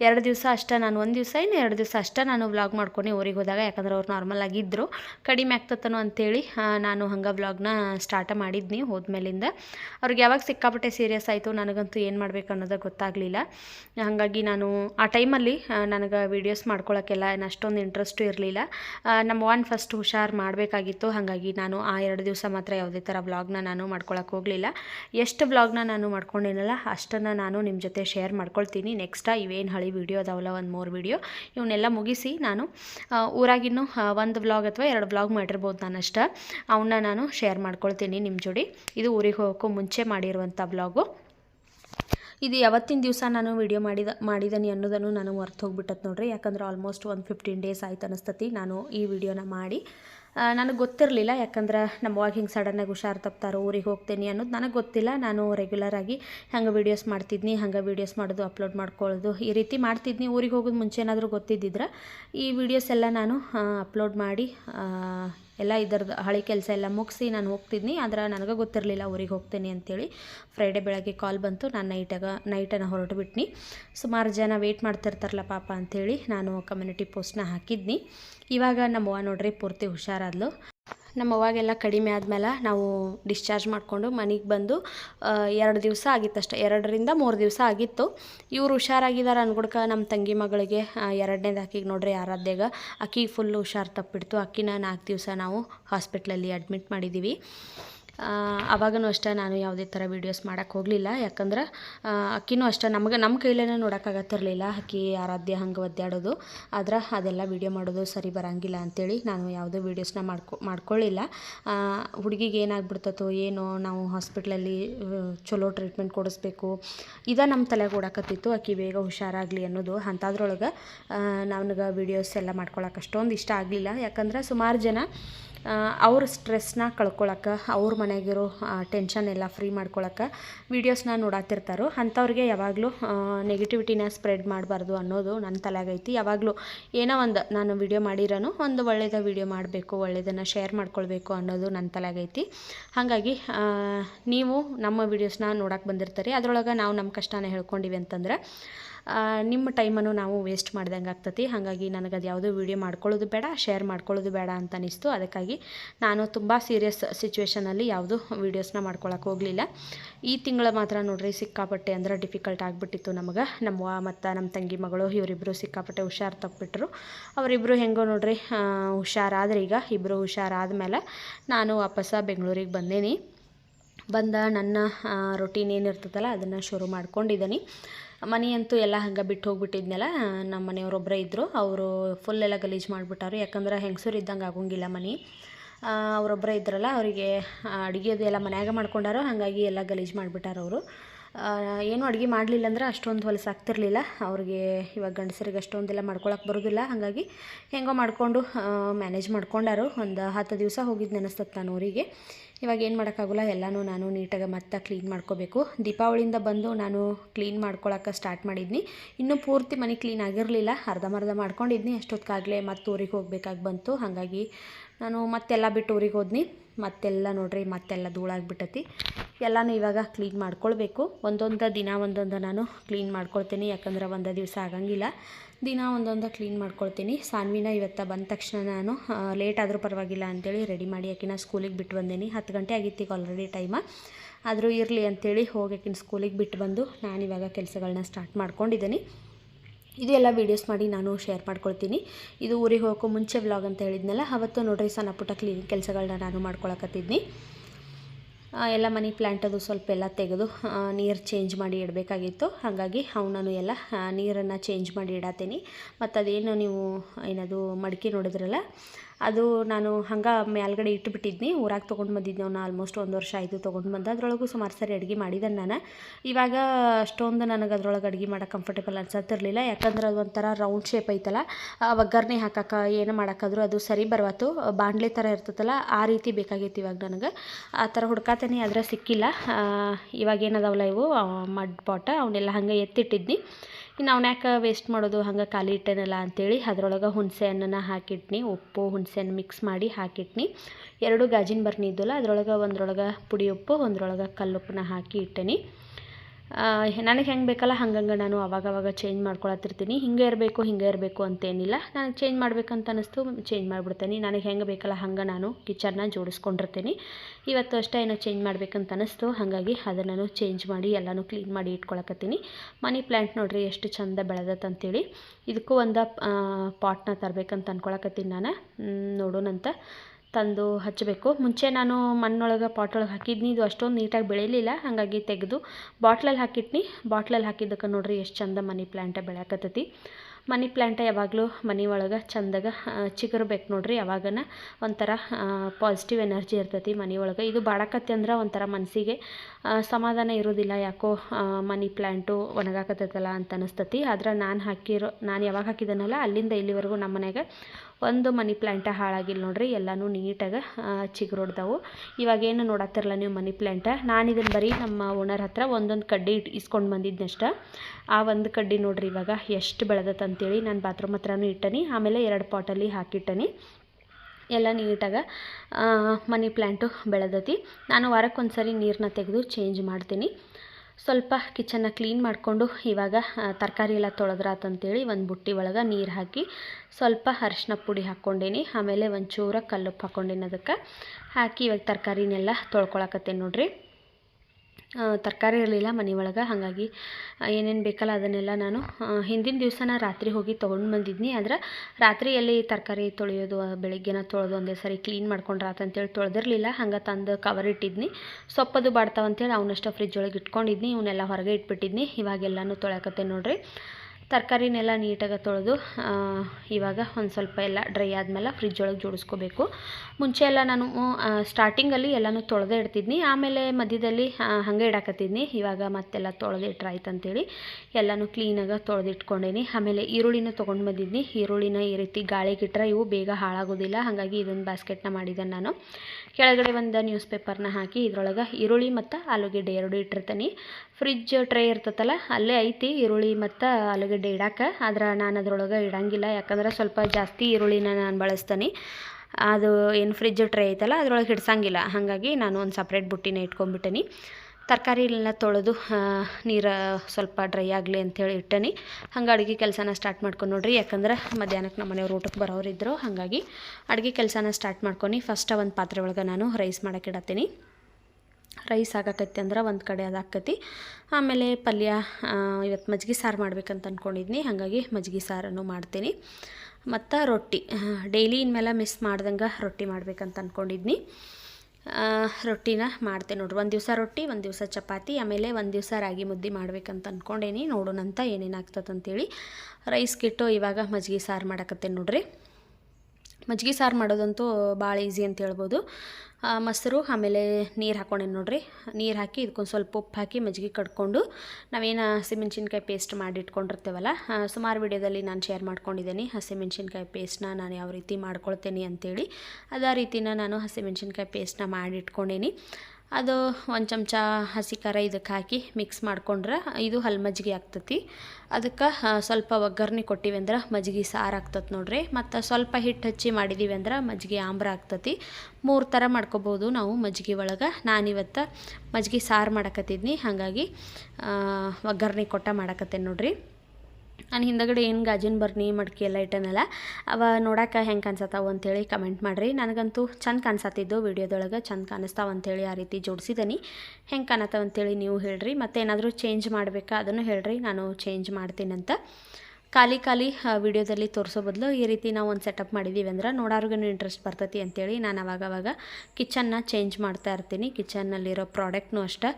ಎರಡು ದಿವಸ ಅಷ್ಟೇ ನಾನು ಒಂದು ದಿವಸ ಇನ್ನು ಎರಡು ದಿವಸ ಅಷ್ಟೇ ನಾನು ವ್ಲಾಗ್ ಮಾಡ್ಕೊಂಡು ಊರಿಗೆ ಹೋದಾಗ. ಯಾಕಂದ್ರೆ ಅವ್ರು ನಾರ್ಮಲ್ ಆಗಿದ್ದರು ಕಡಿಮೆ ಆಗ್ತತನೋ ಅಂಥೇಳಿ ನಾನು ಹಂಗೆ ವ್ಲಾಗ್ನ ಸ್ಟಾರ್ಟ್ ಮಾಡಿದ್ನಿ ಹೋದ್ಮೇಲಿಂದ. ಅವ್ರಿಗೆ ಯಾವಾಗ ಸಿಕ್ಕಾಪಟ್ಟೆ ಸೀರಿಯಸ್ ಆಯಿತು, ನನಗಂತೂ ಏನು ಮಾಡಬೇಕು ಅನ್ನೋದು ಗೊತ್ತಾಗಲಿಲ್ಲ. ಹಾಗಾಗಿ ನಾನು ಆ ಟೈಮಲ್ಲಿ ನನಗೆ ವೀಡಿಯೋಸ್ ಮಾಡ್ಕೊಳ್ಳೋಕ್ಕೆಲ್ಲ ಏನು ಅಷ್ಟೊಂದು ಇಂಟ್ರೆಸ್ಟು ಇರಲಿಲ್ಲ. ನಮ್ಮ ಒನ್ ಫಸ್ಟ್ ಹುಷಾರು ಮಾಡಬೇಕಾಗಿತ್ತು. ಹಾಗಾಗಿ ನಾನು ಆ ಎರಡು ದಿವಸ ಮಾತ್ರ ಯಾವುದೇ ಥರ ವ್ಲಾಗ್ನ ನಾನು ಮಾಡ್ಕೊಳಕ್ಕೆ ಹೋಗಲಿಲ್ಲ. ಎಷ್ಟು ವ್ಲಾಗ್ನ ನಾನು ಮಾಡ್ಕೊಂಡಿನಲ್ಲ, ಅಷ್ಟನ್ನು ನಾನು ನಿಮ್ಮ ಜೊತೆ ಶೇರ್ ಮಾಡ್ಕೊಳ್ತೀನಿ. ನೆಕ್ಸ್ಟ ಇವೇನು ಹಳಿ ವೀಡಿಯೋ ಅದಾವಲ್ಲ, ಒಂದು ಮೂರು ವೀಡಿಯೋ ಇವನ್ನೆಲ್ಲ ಮುಗಿಸಿ ನಾನು ಊರಾಗಿನ್ನೂ ಒಂದು ವ್ಲಾಗ್ ಅಥವಾ ಎರಡು ವ್ಲಾಗ್ ಮಾಡಿರ್ಬೋದು ನಾನು ಅಷ್ಟೇ ಅವನ್ನ ನಾನು ಶೇರ್ ಮಾಡ್ಕೊಳ್ತೀನಿ ನಿಮ್ಮ ಜೋಡಿ. ಇದು ಊರಿಗೆ ಹೋಗೋಕ್ಕೂ ಮುಂಚೆ ಮಾಡಿರುವಂಥ ಬ್ಲಾಗು ಇದು ಯಾವತ್ತಿನ ದಿವಸ ನಾನು ವಿಡಿಯೋ ಮಾಡಿದ ಮಾಡಿದನಿ ಅನ್ನೋದನ್ನು ನಾನು ಮರ್ತು ಹೋಗ್ಬಿಟ್ಟತ್ ನೋಡ್ರಿ. ಯಾಕಂದ್ರೆ ಆಲ್ಮೋಸ್ಟ್ ಒಂದು ಫಿಫ್ಟೀನ್ ಡೇಸ್ ಆಯ್ತು ಅನಿಸ್ತತಿ ನಾನು ಈ ವಿಡಿಯೋನ ಮಾಡಿ. ನನಗೆ ಗೊತ್ತಿರಲಿಲ್ಲ ಯಾಕಂದ್ರೆ ನಮ್ಮವಾಗ ಹಿಂಗೆ ಸಡನ್ನಾಗಿ ಹುಷಾರು ತಪ್ತಾರೋ, ಊರಿಗೆ ಹೋಗ್ತೀನಿ ಅನ್ನೋದು ನನಗೆ ಗೊತ್ತಿಲ್ಲ. ನಾನು ರೆಗ್ಯುಲರಾಗಿ ಹಂಗೆ ವೀಡಿಯೋಸ್ ಮಾಡ್ತಿದ್ನಿ, ಹಂಗೆ ವೀಡಿಯೋಸ್ ಮಾಡೋದು ಅಪ್ಲೋಡ್ ಮಾಡ್ಕೊಳ್ಳೋದು ಈ ರೀತಿ ಮಾಡ್ತಿದ್ನಿ. ಊರಿಗೆ ಹೋಗೋದು ಮುಂಚೆ ಏನಾದರೂ ಗೊತ್ತಿದ್ದಿದ್ರೆ ಈ ವಿಡಿಯೋಸ್ ಎಲ್ಲ ನಾನು ಅಪ್ಲೋಡ್ ಮಾಡಿ ಎಲ್ಲ ಇದ್ರದ್ದು ಹಳೆ ಕೆಲಸ ಎಲ್ಲ ಮುಗಿಸಿ ನಾನು ಹೋಗ್ತಿದ್ನಿ. ಆದ್ರೆ ನನಗೆ ಗೊತ್ತಿರಲಿಲ್ಲ ಊರಿಗೆ ಹೋಗ್ತೀನಿ ಅಂತೇಳಿ. ಫ್ರೈಡೇ ಬೆಳಗ್ಗೆ ಕಾಲ್ ಬಂತು. ನಾನು ನೈಟಾಗ ನೈಟನ್ನು ಹೊರಟು ಬಿಟ್ನಿ. ಸುಮಾರು ಜನ ವೆಯ್ಟ್ ಮಾಡ್ತಿರ್ತಾರಲ್ಲ ಪಾಪ ಅಂಥೇಳಿ ನಾನು ಕಮ್ಯುನಿಟಿ ಪೋಸ್ಟ್ನ ಹಾಕಿದ್ನಿ. ಇವಾಗ ನಮ್ಮವ್ವ ನೋಡ್ರಿ ಪೂರ್ತಿ ಹುಷಾರಾದ್ಲು. ನಮ್ಮ ಅವಾಗೆಲ್ಲ ಕಡಿಮೆ ಆದಮೇಲೆ ನಾವು ಡಿಸ್ಚಾರ್ಜ್ ಮಾಡಿಕೊಂಡು ಮನೆಗೆ ಬಂದು ಎರಡು ದಿವಸ ಆಗಿತ್ತಷ್ಟೆ. ಎರಡರಿಂದ ಮೂರು ದಿವಸ ಆಗಿತ್ತು. ಇವ್ರು ಹುಷಾರಾಗಿದ್ದಾರೆ ಅನ್ಕೊಡ್ಕ ನಮ್ಮ ತಂಗಿ ಮಗಳಿಗೆ ಎರಡನೇದು ಆಕಿಗೆ ನೋಡ್ರಿ ಆರಾಧ್ಯಾಗ. ಅಕ್ಕಿ ಫುಲ್ ಹುಷಾರು ತಪ್ಪಿಡ್ತು. ಅಕ್ಕಿನ ನಾಲ್ಕು ದಿವಸ ನಾವು ಹಾಸ್ಪಿಟ್ಲಲ್ಲಿ ಅಡ್ಮಿಟ್ ಮಾಡಿದ್ದೀವಿ ಅವಾಗನೂ ಅಷ್ಟೇ ನಾನು ಯಾವುದೇ ಥರ ವೀಡಿಯೋಸ್ ಮಾಡೋಕ್ಕೆ ಹೋಗಲಿಲ್ಲ. ಯಾಕಂದ್ರೆ ಅಕ್ಕಿನೂ ಅಷ್ಟೇ ನಮಗೆ ನಮ್ಮ ಕೈಲೇ ನೋಡೋಕ್ಕಾಗತ್ತಿರಲಿಲ್ಲ ಅಕ್ಕಿ, ಆರಾಧ್ಯ ಹಂಗೆ ಒದ್ದಾಡೋದು. ಆದ್ರೆ ಅದೆಲ್ಲ ವೀಡಿಯೋ ಮಾಡೋದು ಸರಿ ಬರೋಂಗಿಲ್ಲ ಅಂಥೇಳಿ ನಾನು ಯಾವುದೋ ವೀಡಿಯೋಸ್ನ ಮಾಡ್ಕೊ, ಮಾಡ್ಕೊಳ್ಳಿಲ್ಲ. ಹುಡುಗಿಗೆ ಏನಾಗ್ಬಿಡ್ತತೋ ಏನೋ ನಾವು ಹಾಸ್ಪಿಟ್ಲಲ್ಲಿ ಚಲೋ ಟ್ರೀಟ್ಮೆಂಟ್ ಕೊಡಿಸ್ಬೇಕು. ಇದ ನಮ್ಮ ತಲೆಗೆ ಓಡಾಕತ್ತಿತ್ತು. ಅಕ್ಕಿ ಬೇಗ ಹುಷಾರಾಗಲಿ ಅನ್ನೋದು. ಅಂಥದ್ರೊಳಗೆ ನನಗೆ ವೀಡಿಯೋಸ್ ಎಲ್ಲ ಮಾಡ್ಕೊಳಕ್ಕೆ ಅಷ್ಟೊಂದು ಇಷ್ಟ ಆಗಲಿಲ್ಲ. ಯಾಕಂದ್ರೆ ಸುಮಾರು ಜನ ಅವ್ರ ಸ್ಟ್ರೆಸ್ನ ಕಳ್ಕೊಳಕ್ಕೆ ಅವ್ರ ಮನೆಗಿರೋ ಟೆನ್ಷನ್ ಎಲ್ಲ ಫ್ರೀ ಮಾಡ್ಕೊಳಕ್ಕೆ ವೀಡಿಯೋಸ್ನ ನೋಡತ್ತಿರ್ತಾರೋ ಅಂಥವ್ರಿಗೆ ಯಾವಾಗಲೂ ನೆಗೆಟಿವಿಟಿನ ಸ್ಪ್ರೆಡ್ ಮಾಡಬಾರ್ದು ಅನ್ನೋದು ನನ್ನ ತಲೆಗೈತಿ ಯಾವಾಗಲೂ ಏನೋ ಒಂದು ನಾನು ವಿಡಿಯೋ ಮಾಡಿರೋನು, ಒಂದು ಒಳ್ಳೆಯದ ವಿಡಿಯೋ ಮಾಡಬೇಕು ಒಳ್ಳೆಯದನ್ನು ಶೇರ್ ಮಾಡ್ಕೊಳ್ಬೇಕು ಅನ್ನೋದು ನನ್ನ ತಲೆಗೈತಿ ಹಾಗಾಗಿ ನೀವು ನಮ್ಮ ವೀಡಿಯೋಸ್ನ ನೋಡೋಕೆ ಬಂದಿರ್ತಾರೆ. ಅದರೊಳಗೆ ನಾವು ನಮ್ಮ ಕಷ್ಟನ ಹೇಳ್ಕೊಂಡಿವಿ ಅಂತಂದ್ರೆ ನಿಮ್ಮ ಟೈಮನ್ನು ನಾವು ವೇಸ್ಟ್ ಮಾಡ್ದಂಗೆ ಆಗ್ತತಿ. ಹಾಗಾಗಿ ನನಗೆ ಅದು ಯಾವುದೂ ವೀಡಿಯೋ ಮಾಡ್ಕೊಳ್ಳೋದು ಬೇಡ, ಶೇರ್ ಮಾಡ್ಕೊಳ್ಳೋದು ಬೇಡ ಅಂತ ಅನಿಸ್ತು ಅದಕ್ಕಾಗಿ ನಾನು ತುಂಬ ಸೀರಿಯಸ್ ಸಿಚುವೇಷನಲ್ಲಿ ಯಾವುದೂ ವೀಡಿಯೋಸ್ನ ಮಾಡ್ಕೊಳಕ್ಕೆ ಹೋಗಲಿಲ್ಲ. ಈ ತಿಂಗಳು ಮಾತ್ರ ನೋಡ್ರಿ, ಸಿಕ್ಕಾಪಟ್ಟೆ ಅಂದ್ರೆ ಡಿಫಿಕಲ್ಟ್ ಆಗಿಬಿಟ್ಟಿತ್ತು ನಮಗೆ. ನಮ್ಮ ಮತ್ತು ನಮ್ಮ ತಂಗಿ ಮಗಳು ಇವರಿಬ್ಬರು ಸಿಕ್ಕಾಪಟ್ಟೆ ಹುಷಾರು ತಪ್ಪಿಟ್ರು. ಅವರಿಬ್ಬರು ಹೆಂಗೋ ನೋಡ್ರಿ ಹುಷಾರಾದ್ರೆ ಈಗ ಇಬ್ಬರು ಹುಷಾರಾದ್ಮೇಲೆ ನಾನು ವಾಪಸ್ಸ ಬೆಂಗಳೂರಿಗೆ ಬಂದೇನಿ. ಬಂದ ನನ್ನ ರೊಟೀನ್ ಏನಿರ್ತದಲ್ಲ, ಅದನ್ನು ಶುರು ಮಾಡ್ಕೊಂಡಿದ್ದೀನಿ ಮನೆ ಅಂತೂ ಎಲ್ಲ ಹಂಗೆ ಬಿಟ್ಟು ಹೋಗ್ಬಿಟ್ಟಿದ್ನಲ್ಲ, ನಮ್ಮ ಮನೆಯವರೊಬ್ಬರೇ ಇದ್ದರು ಅವರು ಫುಲ್ ಎಲ್ಲ ಗಲೀಜು ಮಾಡಿಬಿಟ್ಟಾರು ಯಾಕಂದ್ರೆ ಹೆಂಗಸರು ಇದ್ದಂಗೆ ಆಗೋಂಗಿಲ್ಲ ಮನೆ. ಅವರೊಬ್ಬರೇ ಇದ್ರಲ್ಲ, ಅವರಿಗೆ ಅಡುಗೆದು ಎಲ್ಲ ಮನ್ಯಾಗ ಮಾಡ್ಕೊಂಡಾರೋ, ಹಾಗಾಗಿ ಎಲ್ಲ ಗಲೀಜು ಮಾಡಿಬಿಟ್ಟಾರ ಅವರು ಏನು ಅಡುಗೆ ಮಾಡಲಿಲ್ಲ ಅಂದ್ರೆ ಅಷ್ಟೊಂದು ಹೊಲಸಾಗ್ತಿರ್ಲಿಲ್ಲ ಅವ್ರಿಗೆ ಇವಾಗ ಗಂಡಸರಿಗೆ ಅಷ್ಟೊಂದೆಲ್ಲ ಮಾಡ್ಕೊಳಕ್ಕೆ ಬರೋದಿಲ್ಲ. ಹಾಗಾಗಿ ಹೆಂಗೋ ಮಾಡಿಕೊಂಡು ಮ್ಯಾನೇಜ್ ಮಾಡ್ಕೊಂಡಾರು. ಒಂದು ಹತ್ತು ದಿವಸ ಹೋಗಿದ್ದು ನೆನೆಸ್ತದೆ ನಾನು ಊರಿಗೆ. ಇವಾಗ ಏನು ಮಾಡೋಕ್ಕಾಗಲ್ಲ. ಎಲ್ಲನೂ ನಾನು ನೀಟಾಗಿ ಮತ್ತೆ ಕ್ಲೀನ್ ಮಾಡ್ಕೋಬೇಕು. ದೀಪಾವಳಿಯಿಂದ ಬಂದು ನಾನು ಕ್ಲೀನ್ ಮಾಡ್ಕೊಳಕ್ಕೆ ಸ್ಟಾರ್ಟ್ ಮಾಡಿದ್ನಿ. ಇನ್ನೂ ಪೂರ್ತಿ ಮನೆ ಕ್ಲೀನ್ ಆಗಿರಲಿಲ್ಲ. ಅರ್ಧಮರ್ಧ ಮಾಡ್ಕೊಂಡಿದ್ನಿ. ಅಷ್ಟೊತ್ತಿಗಾಗಲೇ ಮತ್ತೆ ಊರಿಗೆ ಹೋಗ್ಬೇಕಾಗಿ ಬಂತು. ಹಾಗಾಗಿ ನಾನು ಮತ್ತೆಲ್ಲ ಬಿಟ್ಟು ಊರಿಗೆ ಹೋದ್ನಿ. ಮತ್ತೆಲ್ಲ ನೋಡ್ರಿ, ಮತ್ತೆಲ್ಲ ಧೂಳಾಗ್ಬಿಟ್ಟತಿ. ಎಲ್ಲನೂ ಇವಾಗ ಕ್ಲೀನ್ ಮಾಡ್ಕೊಳ್ಬೇಕು. ಒಂದೊಂದು ದಿನ ಒಂದೊಂದು ನಾನು ಕ್ಲೀನ್ ಮಾಡ್ಕೊಳ್ತೀನಿ, ಯಾಕಂದ್ರೆ ಒಂದು ದಿವಸ ಆಗಂಗಿಲ್ಲ. ದಿನ ಒಂದೊಂದು ಕ್ಲೀನ್ ಮಾಡ್ಕೊಳ್ತೀನಿ. ಸಾನ್ವಿನ ಇವತ್ತು ಬಂದ ತಕ್ಷಣ ನಾನು ಲೇಟ್ ಆದರೂ ಪರವಾಗಿಲ್ಲ ಅಂತೇಳಿ ರೆಡಿ ಮಾಡಿ ಯಾಕಿನ ಸ್ಕೂಲಿಗೆ ಬಿಟ್ಟು ಬಂದೇನಿ. ಹತ್ತು ಗಂಟೆ ಆಗಿತ್ತು ಈಗ ಆಲ್ರೆಡಿ ಟೈಮ ಆದರೂ ಇರಲಿ ಅಂಥೇಳಿ ಹೋಗಿ ಸ್ಕೂಲಿಗೆ ಬಿಟ್ಟು ಬಂದು ನಾನು ಇವಾಗ ಕೆಲಸಗಳನ್ನ ಸ್ಟಾರ್ಟ್ ಮಾಡ್ಕೊಂಡಿದ್ದೀನಿ ಇದು ಎಲ್ಲ ವೀಡಿಯೋಸ್ ಮಾಡಿ ನಾನು ಶೇರ್ ಮಾಡ್ಕೊಳ್ತೀನಿ. ಇದು ಊರಿಗೆ ಹೋಗೋಕ್ಕೂ ಮುಂಚೆ ವ್ಲಾಗ್ ಅಂತ ಹೇಳಿದ್ನಲ್ಲ, ಅವತ್ತು ನೋಡ್ರಿ ಸಣ್ಣ ಪುಟ್ಟ ಕ್ಲೀನಿಂಗ್ ಕೆಲಸಗಳನ್ನ ನಾನು ಮಾಡ್ಕೊಳಕತ್ತಿದ್ನಿ. ಎಲ್ಲ ಮನಿ ಪ್ಲ್ಯಾಂಟ್ ಅದು ಸ್ವಲ್ಪ ಎಲ್ಲ ತೆಗೆದು ನೀರು ಚೇಂಜ್ ಮಾಡಿ ಇಡಬೇಕಾಗಿತ್ತು. ಹಾಗಾಗಿ ಅವನನ್ನು ಎಲ್ಲ ನೀರನ್ನು ಚೇಂಜ್ ಮಾಡಿ ಇಡತ್ತೀನಿ ಮತ್ತು ಅದೇನು ನೀವು, ಏನದು ಮಡಿಕೆ ನೋಡಿದ್ರಲ್ಲ ಅದು ನಾನು ಹಂಗೆ ಮೇಲ್ಗಡೆ ಇಟ್ಟುಬಿಟ್ಟಿದ್ನಿ ಊರಾಗ ತೊಗೊಂಡು ಬಂದಿದ್ದೆ ನಾನು ಆಲ್ಮೋಸ್ಟ್ ಒಂದು ವರ್ಷ ಆಯಿತು ತೊಗೊಂಡು ಬಂದ. ಅದರೊಳಗೂ ಸುಮಾರು ಸರಿ ಅಡುಗೆ ಮಾಡಿದ್ದೆ ನಾನು. ಇವಾಗ ಅಷ್ಟೊಂದು ನನಗೆ ಅದ್ರೊಳಗೆ ಅಡುಗೆ ಮಾಡೋಕೆ ಕಂಫರ್ಟೇಬಲ್ ಅನ್ಸತ್ತಿರಲಿಲ್ಲ ಯಾಕಂದ್ರೆ ಅದು ಒಂಥರ ರೌಂಡ್ ಶೇಪ್ ಐತಲ್ಲ. ಒಗ್ಗರಣೆ ಹಾಕಕ್ಕೆ ಏನು ಮಾಡೋಕ್ಕಾದ್ರೂ ಅದು ಸರಿ ಬರ್ವತ್ತು. ಬಾಂಡ್ಲೆ ಥರ ಇರ್ತದಲ್ಲ ಆ ರೀತಿ ಬೇಕಾಗಿತ್ತು ಇವಾಗ ನನಗೆ. ಆ ಥರ ಹುಡ್ಕಾತೇನೆ ಆದರೆ ಸಿಕ್ಕಿಲ್ಲ. ಇವಾಗ ಏನದಾವಲ್ಲ ಇವು ಮಡ್ ಪಾಟ ಅವನ್ನೆಲ್ಲ ಹಂಗೆ ಎತ್ತಿಟ್ಟಿದ್ನಿ. ಇನ್ನು ವೇಸ್ಟ್ ಮಾಡೋದು? ಹಂಗೆ ಖಾಲಿ ಇಟ್ಟೇನಲ್ಲ ಅಂಥೇಳಿ ಅದ್ರೊಳಗೆ ಹುಣಸೆ ಹಣ್ಣನ್ನು ಹಾಕಿಟ್ನಿ, ಉಪ್ಪು ಹುಣಸೆ ಹಣ್ಣು ಮಿಕ್ಸ್ ಮಾಡಿ ಹಾಕಿಟ್ನಿ. ಎರಡು ಗಾಜಿನ ಬರ್ನಿ ಇದ್ದಲ್ಲ, ಅದರೊಳಗೆ ಒಂದ್ರೊಳಗೆ ಪುಡಿ ಉಪ್ಪು, ಒಂದ್ರೊಳಗೆ ಕಲ್ಲುಪ್ಪನ್ನ ಹಾಕಿ ಇಟ್ಟೇನಿ. ನನಗೆ ಹೆಂಗೆ ಬೇಕಲ್ಲ ಹಂಗಂಗೆ ನಾನು ಅವಾಗವಾಗ ಚೇಂಜ್ ಮಾಡ್ಕೊಳತ್ತಿರ್ತೀನಿ. ಹಿಂಗೆ ಇರಬೇಕು ಹಿಂಗೆ ಇರಬೇಕು ಅಂತೇನಿಲ್ಲ. ನನಗೆ ಚೇಂಜ್ ಮಾಡ್ಬೇಕಂತ ಅನಿಸ್ತು ಚೇಂಜ್ ಮಾಡಿಬಿಡ್ತೀನಿ. ನನಗೆ ಹೆಂಗೆ ಬೇಕಲ್ಲ ಹಂಗೆ ನಾನು ಕಿಚನ್ನ ಜೋಡಿಸ್ಕೊಂಡಿರ್ತೀನಿ. ಇವತ್ತು ಅಷ್ಟೇ ಏನೋ ಚೇಂಜ್ ಮಾಡ್ಬೇಕಂತ ಅನಿಸ್ತು ಹಾಗಾಗಿ ಅದನ್ನು ನಾನು ಚೇಂಜ್ ಮಾಡಿ ಎಲ್ಲನೂ ಕ್ಲೀನ್ ಮಾಡಿ ಇಟ್ಕೊಳಕತ್ತೀನಿ. ಮನಿ ಪ್ಲ್ಯಾಂಟ್ ನೋಡಿರಿ ಎಷ್ಟು ಚಂದ ಬೆಳೆದತ್ತಂತೇಳಿ ಇದಕ್ಕೂ ಒಂದು ಪಾಟ್ನ ತರಬೇಕಂತ ಅಂದ್ಕೊಳಕತ್ತೀನಿ ನಾನು. ನೋಡೋಣಂತ. ತಂದು ಹಚ್ಚಬೇಕು. ಮುಂಚೆ ನಾನು ಮಣ್ಣೊಳಗೆ ಪಾಟೊಳಗೆ ಹಾಕಿದ್ನಿ. ಇದು ಅಷ್ಟೊಂದು ನೀಟಾಗಿ ಬೆಳೀಲಿಲ್ಲ ಹಾಗಾಗಿ ತೆಗೆದು ಬಾಟ್ಲಲ್ಲಿ ಹಾಕಿಟ್ನಿ. ಬಾಟ್ಲಲ್ಲಿ ಹಾಕಿದ್ದಕ್ಕೆ ನೋಡ್ರಿ ಎಷ್ಟು ಚಂದ ಮನಿ ಪ್ಲ್ಯಾಂಟ ಬೆಳೆಯಕತ್ತೈತಿ ಮನಿ ಪ್ಲ್ಯಾಂಟ ಯಾವಾಗಲೂ ಮನೆ ಒಳಗೆ ಚಂದಾಗ ಚಿಗುರ್ಬೇಕು ನೋಡ್ರಿ. ಯಾವಾಗನ ಒಂಥರ ಪಾಸಿಟಿವ್ ಎನರ್ಜಿ ಇರ್ತೈತಿ ಮನೆ ಒಳಗೆ. ಇದು ಬಾಡಕತ್ತೆ ಅಂದ್ರೆ ಒಂಥರ ಮನಸ್ಸಿಗೆ ಸಮಾಧಾನ ಇರೋದಿಲ್ಲ. ಯಾಕೋ ಮನಿ ಪ್ಲ್ಯಾಂಟು ಒಣಗಾಕತ್ತೈತಲ್ಲ ಅಂತ ಅನಿಸ್ತತಿ. ಆದ್ರೆ ನಾನು ಹಾಕಿರೋ, ನಾನು ಯಾವಾಗ ಹಾಕಿದನಲ್ಲ, ಅಲ್ಲಿಂದ ಇಲ್ಲಿವರೆಗೂ ನಮ್ಮ ಮನೆಗೆ ಒಂದು ಮನಿ ಪ್ಲ್ಯಾಂಟ ಹಾಳಾಗಿಲ್ಲ ನೋಡ್ರಿ, ಎಲ್ಲನೂ ನೀಟಾಗಿ ಚಿಗುರೊಡ್ದವು. ಇವಾಗೇನು ನೋಡತ್ತಿರಲ್ಲ ನೀವು ಮನಿ ಪ್ಲ್ಯಾಂಟ ನಾನು ಇದನ್ನು ಬರೀ ನಮ್ಮ ಓನರ್ ಹತ್ರ ಒಂದೊಂದು ಕಡ್ಡಿ ಇಟ್, ಇಸ್ಕೊಂಡು ಬಂದಿದ್ನಷ್ಟ. ಆ ಒಂದು ಕಡ್ಡಿ ನೋಡ್ರಿ ಇವಾಗ ಎಷ್ಟು ಬೆಳೆದತ್ತಂತೇಳಿ ನಾನು ಬಾತ್ರೂಮ್ ಹತ್ರನೂ ಇಟ್ಟನಿ, ಆಮೇಲೆ ಎರಡು ಪಾಟಲ್ಲಿ ಹಾಕಿಟ್ಟನಿ. ಎಲ್ಲ ನೀಟಾಗಿ ಮನಿ ಪ್ಲ್ಯಾಂಟು ಬೆಳೆದತಿ. ನಾನು ವಾರಕ್ಕೊಂದು ಸರಿ ನೀರನ್ನ ತೆಗೆದು ಚೇಂಜ್ ಮಾಡ್ತೀನಿ. ಸ್ವಲ್ಪ ಕಿಚನ್ನ ಕ್ಲೀನ್ ಮಾಡಿಕೊಂಡು ಇವಾಗ ತರಕಾರಿ ಎಲ್ಲ ತೊಳೆದ್ರಾತಂತೇಳಿ ಒಂದು ಬುಟ್ಟಿ ಒಳಗೆ ನೀರು ಹಾಕಿ ಸ್ವಲ್ಪ ಅರಿಶಿನ ಪುಡಿ ಹಾಕ್ಕೊಂಡೇನಿ. ಆಮೇಲೆ ಒಂಚೂರ ಕಲ್ಲುಪ್ಪು ಹಾಕ್ಕೊಂಡೀನಿ ಅದಕ್ಕೆ. ಹಾಕಿ ಇವಾಗ ತರಕಾರಿನೆಲ್ಲ ತೊಳ್ಕೊಳಕತ್ತೇನೆ ನೋಡ್ರಿ. ತರಕಾರಿ ಇರಲಿಲ್ಲ ಮನೆ ಒಳಗೆ. ಹಾಗಾಗಿ ಏನೇನು ಬೇಕಲ್ಲ ಅದನ್ನೆಲ್ಲ ನಾನು ಹಿಂದಿನ ದಿವಸನ ರಾತ್ರಿ ಹೋಗಿ ತೊಗೊಂಡು ಬಂದಿದ್ನಿ. ಆದ್ರೆ ರಾತ್ರಿ ಎಲ್ಲಿ ತರಕಾರಿ ತೊಳೆಯೋದು ಬೆಳಿಗ್ಗೆನ ತೊಳೆದು ಒಂದೇ ಸರಿ ಕ್ಲೀನ್ ಮಾಡ್ಕೊಂಡ್ರೆ ಅಂತೇಳಿ ತೊಳೆದಿರಲಿಲ್ಲ. ಹಂಗೆ ತಂದು ಕವರ್ ಇಟ್ಟಿದ್ನಿ. ಸೊಪ್ಪದು ಬಾಡ್ತಾವಂತೇಳಿ ಅವನಷ್ಟು ಫ್ರಿಜ್ ಒಳಗೆ ಇಟ್ಕೊಂಡಿದ್ನಿ. ಇವನ್ನೆಲ್ಲ ಹೊರಗೆ ಇಟ್ಬಿಟ್ಟಿದ್ನಿ. ಇವಾಗೆಲ್ಲನೂ ತೊಳ್ಯಾಕತ್ತೆ ನೋಡ್ರಿ. ತರಕಾರಿನೆಲ್ಲ ನೀಟಾಗಿ ತೊಳೆದು ಇವಾಗ ಒಂದು ಸ್ವಲ್ಪ ಎಲ್ಲ ಡ್ರೈ ಆದಮೇಲೆ ಫ್ರಿಜ್ ಒಳಗೆ ಜೋಡಿಸ್ಕೋಬೇಕು. ಮುಂಚೆ ಎಲ್ಲ ನಾನು ಸ್ಟಾರ್ಟಿಂಗಲ್ಲಿ ಎಲ್ಲನೂ ತೊಳೆದೇ ಇಡ್ತಿದ್ನಿ. ಆಮೇಲೆ ಮಧ್ಯದಲ್ಲಿ ಹಾಗೆ ಇಡಾಕತ್ತಿದ್ನಿ. ಇವಾಗ ಮತ್ತೆಲ್ಲ ತೊಳೆದಿಟ್ರಾಯ್ತು ಅಂತೇಳಿ ಎಲ್ಲನೂ ಕ್ಲೀನಾಗಿ ತೊಳೆದಿಟ್ಕೊಂಡೇನಿ ಆಮೇಲೆ ಈರುಳ್ಳಿನ ತೊಗೊಂಡು ಬಂದಿದ್ನಿ. ಈರುಳ್ಳಿನ ಈ ರೀತಿ ಗಾಳಿಗಿಟ್ರೆ ಇವು ಬೇಗ ಹಾಳಾಗೋದಿಲ್ಲ. ಹಾಗಾಗಿ ಇದೊಂದು ಬಾಸ್ಕೆಟ್ನ ಮಾಡಿದ್ದೆ ನಾನು. ಕೆಳಗಡೆ ಒಂದು ನ್ಯೂಸ್ ಪೇಪರ್ನ ಹಾಕಿ ಇದ್ರೊಳಗೆ ಈರುಳ್ಳಿ ಮತ್ತು ಆಲೂಗೆಡ್ಡೆ ಎರಡು ಇಟ್ಟಿರ್ತೀನಿ. ಫ್ರಿಜ್ ಟ್ರೇ ಇರ್ತೈತಲ್ಲ, ಅಲ್ಲೇ ಐತಿ ಈರುಳ್ಳಿ ಮತ್ತು ಆಲೂಗೆಡ್ಡೆ ಇಡಾಕ. ಆದ್ರೆ ನಾನು ಅದ್ರೊಳಗೆ ಇಡಂಗಿಲ್ಲ, ಯಾಕಂದ್ರೆ ಸ್ವಲ್ಪ ಜಾಸ್ತಿ ಈರುಳ್ಳಿನ ನಾನು ಬಳಸ್ತೀನಿ. ಅದು ಏನು ಫ್ರಿಜ್ ಟ್ರೇ ಐತಲ್ಲ, ಅದ್ರೊಳಗೆ ಹಿಡ್ಸಂಗಿಲ್ಲ. ಹಾಗಾಗಿ ನಾನು ಒಂದು ಸಪ್ರೇಟ್ ಬುಟ್ಟಿನ ಇಟ್ಕೊಂಡ್ಬಿಟ್ಟೇನಿ. ತರಕಾರಿ ಎಲ್ಲ ತೊಳೆದು ನೀರು ಸ್ವಲ್ಪ ಡ್ರೈ ಆಗಲಿ ಅಂಥೇಳಿ ಇಟ್ಟನಿ. ಹಂಗೆ ಅಡುಗೆ ಕೆಲಸನ ಸ್ಟಾರ್ಟ್ ಮಾಡ್ಕೊಂಡು ನೋಡ್ರಿ. ಯಾಕಂದ್ರೆ ಮಧ್ಯಾಹ್ನಕ್ಕೆ ನಮ್ಮ ಮನೆಯವ್ರು ಊಟಕ್ಕೆ ಬರೋರಿದ್ರು ಹಾಗಾಗಿ ಅಡುಗೆ ಕೆಲಸನ ಸ್ಟಾರ್ಟ್ ಮಾಡ್ಕೊಂಡು ಫಸ್ಟ್ ಒಂದು ಪಾತ್ರೆ ಒಳಗೆ ನಾನು ರೈಸ್ ಮಾಡೋಕೆ ಇಡತ್ತೀನಿ. ರೈಸ್ ಆಗಾಕೈತಿ ಅಂದ್ರೆ ಒಂದು ಕಡೆ ಅದು ಆಮೇಲೆ ಪಲ್ಯ ಇವತ್ತು ಮಜ್ಗೆ ಸಾರು ಮಾಡ್ಬೇಕಂತ ಅಂದ್ಕೊಂಡಿದ್ನಿ ಹಾಗಾಗಿ ಮಜ್ಗೆ ಸಾರನ್ನು ಮಾಡ್ತೀನಿ. ಮತ್ತು ರೊಟ್ಟಿ ಡೈಲಿ ಇನ್ಮೇಲೆ ಮಿಸ್ ಮಾಡ್ದಂಗೆ ರೊಟ್ಟಿ ಮಾಡ್ಬೇಕಂತ ಅಂದ್ಕೊಂಡಿದ್ನಿ ರೊಟ್ಟಿನ ಮಾಡ್ತೆ ನೋಡ್ರಿ. ಒಂದು ದಿವಸ ರೊಟ್ಟಿ, ಒಂದು ದಿವಸ ಚಪಾತಿ, ಆಮೇಲೆ ಒಂದು ದಿವಸ ರಾಗಿ ಮುದ್ದೆ ಮಾಡ್ಬೇಕಂತ ಅಂದ್ಕೊಂಡೇನಿ ನೋಡೋಣಂತ ಏನೇನು ಆಗ್ತದಂತೇಳಿ ರೈಸ್ ಕಿಟ್ಟು ಇವಾಗ ಮಜ್ಜಿಗೆ ಸಾರು ಮಾಡಕತ್ತೇನೆ ನೋಡ್ರಿ. ಮಜ್ಜಿಗೆ ಸಾರು ಮಾಡೋದಂತೂ ಭಾಳ ಈಸಿ ಅಂತ ಹೇಳ್ಬೋದು. ಮೊಸರು, ಆಮೇಲೆ ನೀರು ಹಾಕ್ಕೊಂಡೇನು ನೋಡಿರಿ. ನೀರು ಹಾಕಿ ಇದಕ್ಕೊಂದು ಸ್ವಲ್ಪ ಉಪ್ಪು ಹಾಕಿ ಮಜ್ಜಿಗೆ ಕಡ್ಕೊಂಡು ನಾವೇನು ಹಸಿಮೆಣ್ಸಿನ್ಕಾಯಿ ಪೇಸ್ಟ್ ಮಾಡಿ ಇಟ್ಕೊಂಡಿರ್ತೇವಲ್ಲ ಸುಮಾರು ವಿಡಿಯೋದಲ್ಲಿ ನಾನು ಶೇರ್ ಮಾಡ್ಕೊಂಡಿದ್ದೀನಿ ಹಸಿಮೆಣ್ಸಿನ್ಕಾಯಿ ಪೇಸ್ಟ್ನ ನಾನು ಯಾವ ರೀತಿ ಮಾಡ್ಕೊಳ್ತೇನೆ ಅಂತೇಳಿ. ಅದೇ ರೀತಿನ ನಾನು ಹಸಿಮೆಣ್ಸಿನ್ಕಾಯಿ ಪೇಸ್ಟ್ನ ಮಾಡಿ ಇಟ್ಕೊಂಡೇನಿ ಅದು ಒಂದು ಚಮಚ ಹಸಿ ಖಾರ ಇದಕ್ಕೆ ಹಾಕಿ ಮಿಕ್ಸ್ ಮಾಡ್ಕೊಂಡ್ರೆ ಇದು ಹಲ್ ಮಜ್ಜಿಗೆ ಆಗ್ತತಿ. ಅದಕ್ಕೆ ಸ್ವಲ್ಪ ಒಗ್ಗರಣೆ ಕೊಟ್ಟಿವಿ ಅಂದ್ರೆ ಮಜ್ಜಿಗೆ ಸಾರು ಆಗ್ತದೆ ನೋಡ್ರಿ. ಮತ್ತು ಸ್ವಲ್ಪ ಹಿಟ್ಟು ಹಚ್ಚಿ ಮಾಡಿದ್ದೀವಿ ಅಂದ್ರೆ ಮಜ್ಜಿಗೆ ಆಂಬ್ರ ಆಗ್ತತಿ. ಮೂರು ಥರ ಮಾಡ್ಕೋಬೋದು ನಾವು ಮಜ್ಜಿಗೆ ಒಳಗೆ. ನಾನಿವತ್ತು ಮಜ್ಜಿಗೆ ಸಾರು ಮಾಡಕತ್ತಿದ್ನಿ. ಹಾಗಾಗಿ ಒಗ್ಗರಣೆ ಕೊಟ್ಟ ಮಾಡಕತ್ತೇನೆ ನೋಡ್ರಿ. ನಾನು ಹಿಂದಗಡೆ ಏನು ಗಾಜಿನ ಬರ್ನಿ, ಮಡ್ಕೆ ಎಲ್ಲ ಇಟ್ಟನಲ್ಲ, ಅವ ನೋಡಕ್ಕೆ ಹೆಂಗೆ ಕಾಣಿಸತ್ತಾವ ಅಂಥೇಳಿ ಕಮೆಂಟ್ ಮಾಡಿರಿ. ನನಗಂತೂ ಚಂದ ಕಾಣಿಸತ್ತಿದ್ದು ವಿಡಿಯೋದೊಳಗೆ, ಚಂದ ಕಾಣಿಸ್ತಾವ ಅಂಥೇಳಿ ಆ ರೀತಿ ಜೋಡಿಸಿದ್ದೀನಿ ಹೆಂಗೆ ಕಾಣತ್ತಾವ ಅಂಥೇಳಿ ನೀವು ಹೇಳ್ರಿ. ಮತ್ತು ಏನಾದರೂ ಚೇಂಜ್ ಮಾಡಬೇಕಾ ಅದನ್ನು ಹೇಳ್ರಿ, ನಾನು ಚೇಂಜ್ ಮಾಡ್ತೀನಂತ. ಖಾಲಿ ಖಾಲಿ ವಿಡಿಯೋದಲ್ಲಿ ತೋರಿಸೋ ಬದಲು ಈ ರೀತಿ ನಾವು ಒಂದು ಸೆಟಪ್ ಮಾಡಿದ್ದೀವಿ ಅಂದ್ರೆ ನೋಡೋರ್ಗೂ ಇಂಟ್ರೆಸ್ಟ್ ಬರ್ತೈತಿ ಅಂತೇಳಿ ನಾನು ಅವಾಗವಾಗ ಕಿಚನ್ನ ಚೇಂಜ್ ಮಾಡ್ತಾ ಇರ್ತೀನಿ. ಕಿಚನ್ನಲ್ಲಿರೋ ಪ್ರಾಡಕ್ಟ್ನೂ ಅಷ್ಟೇ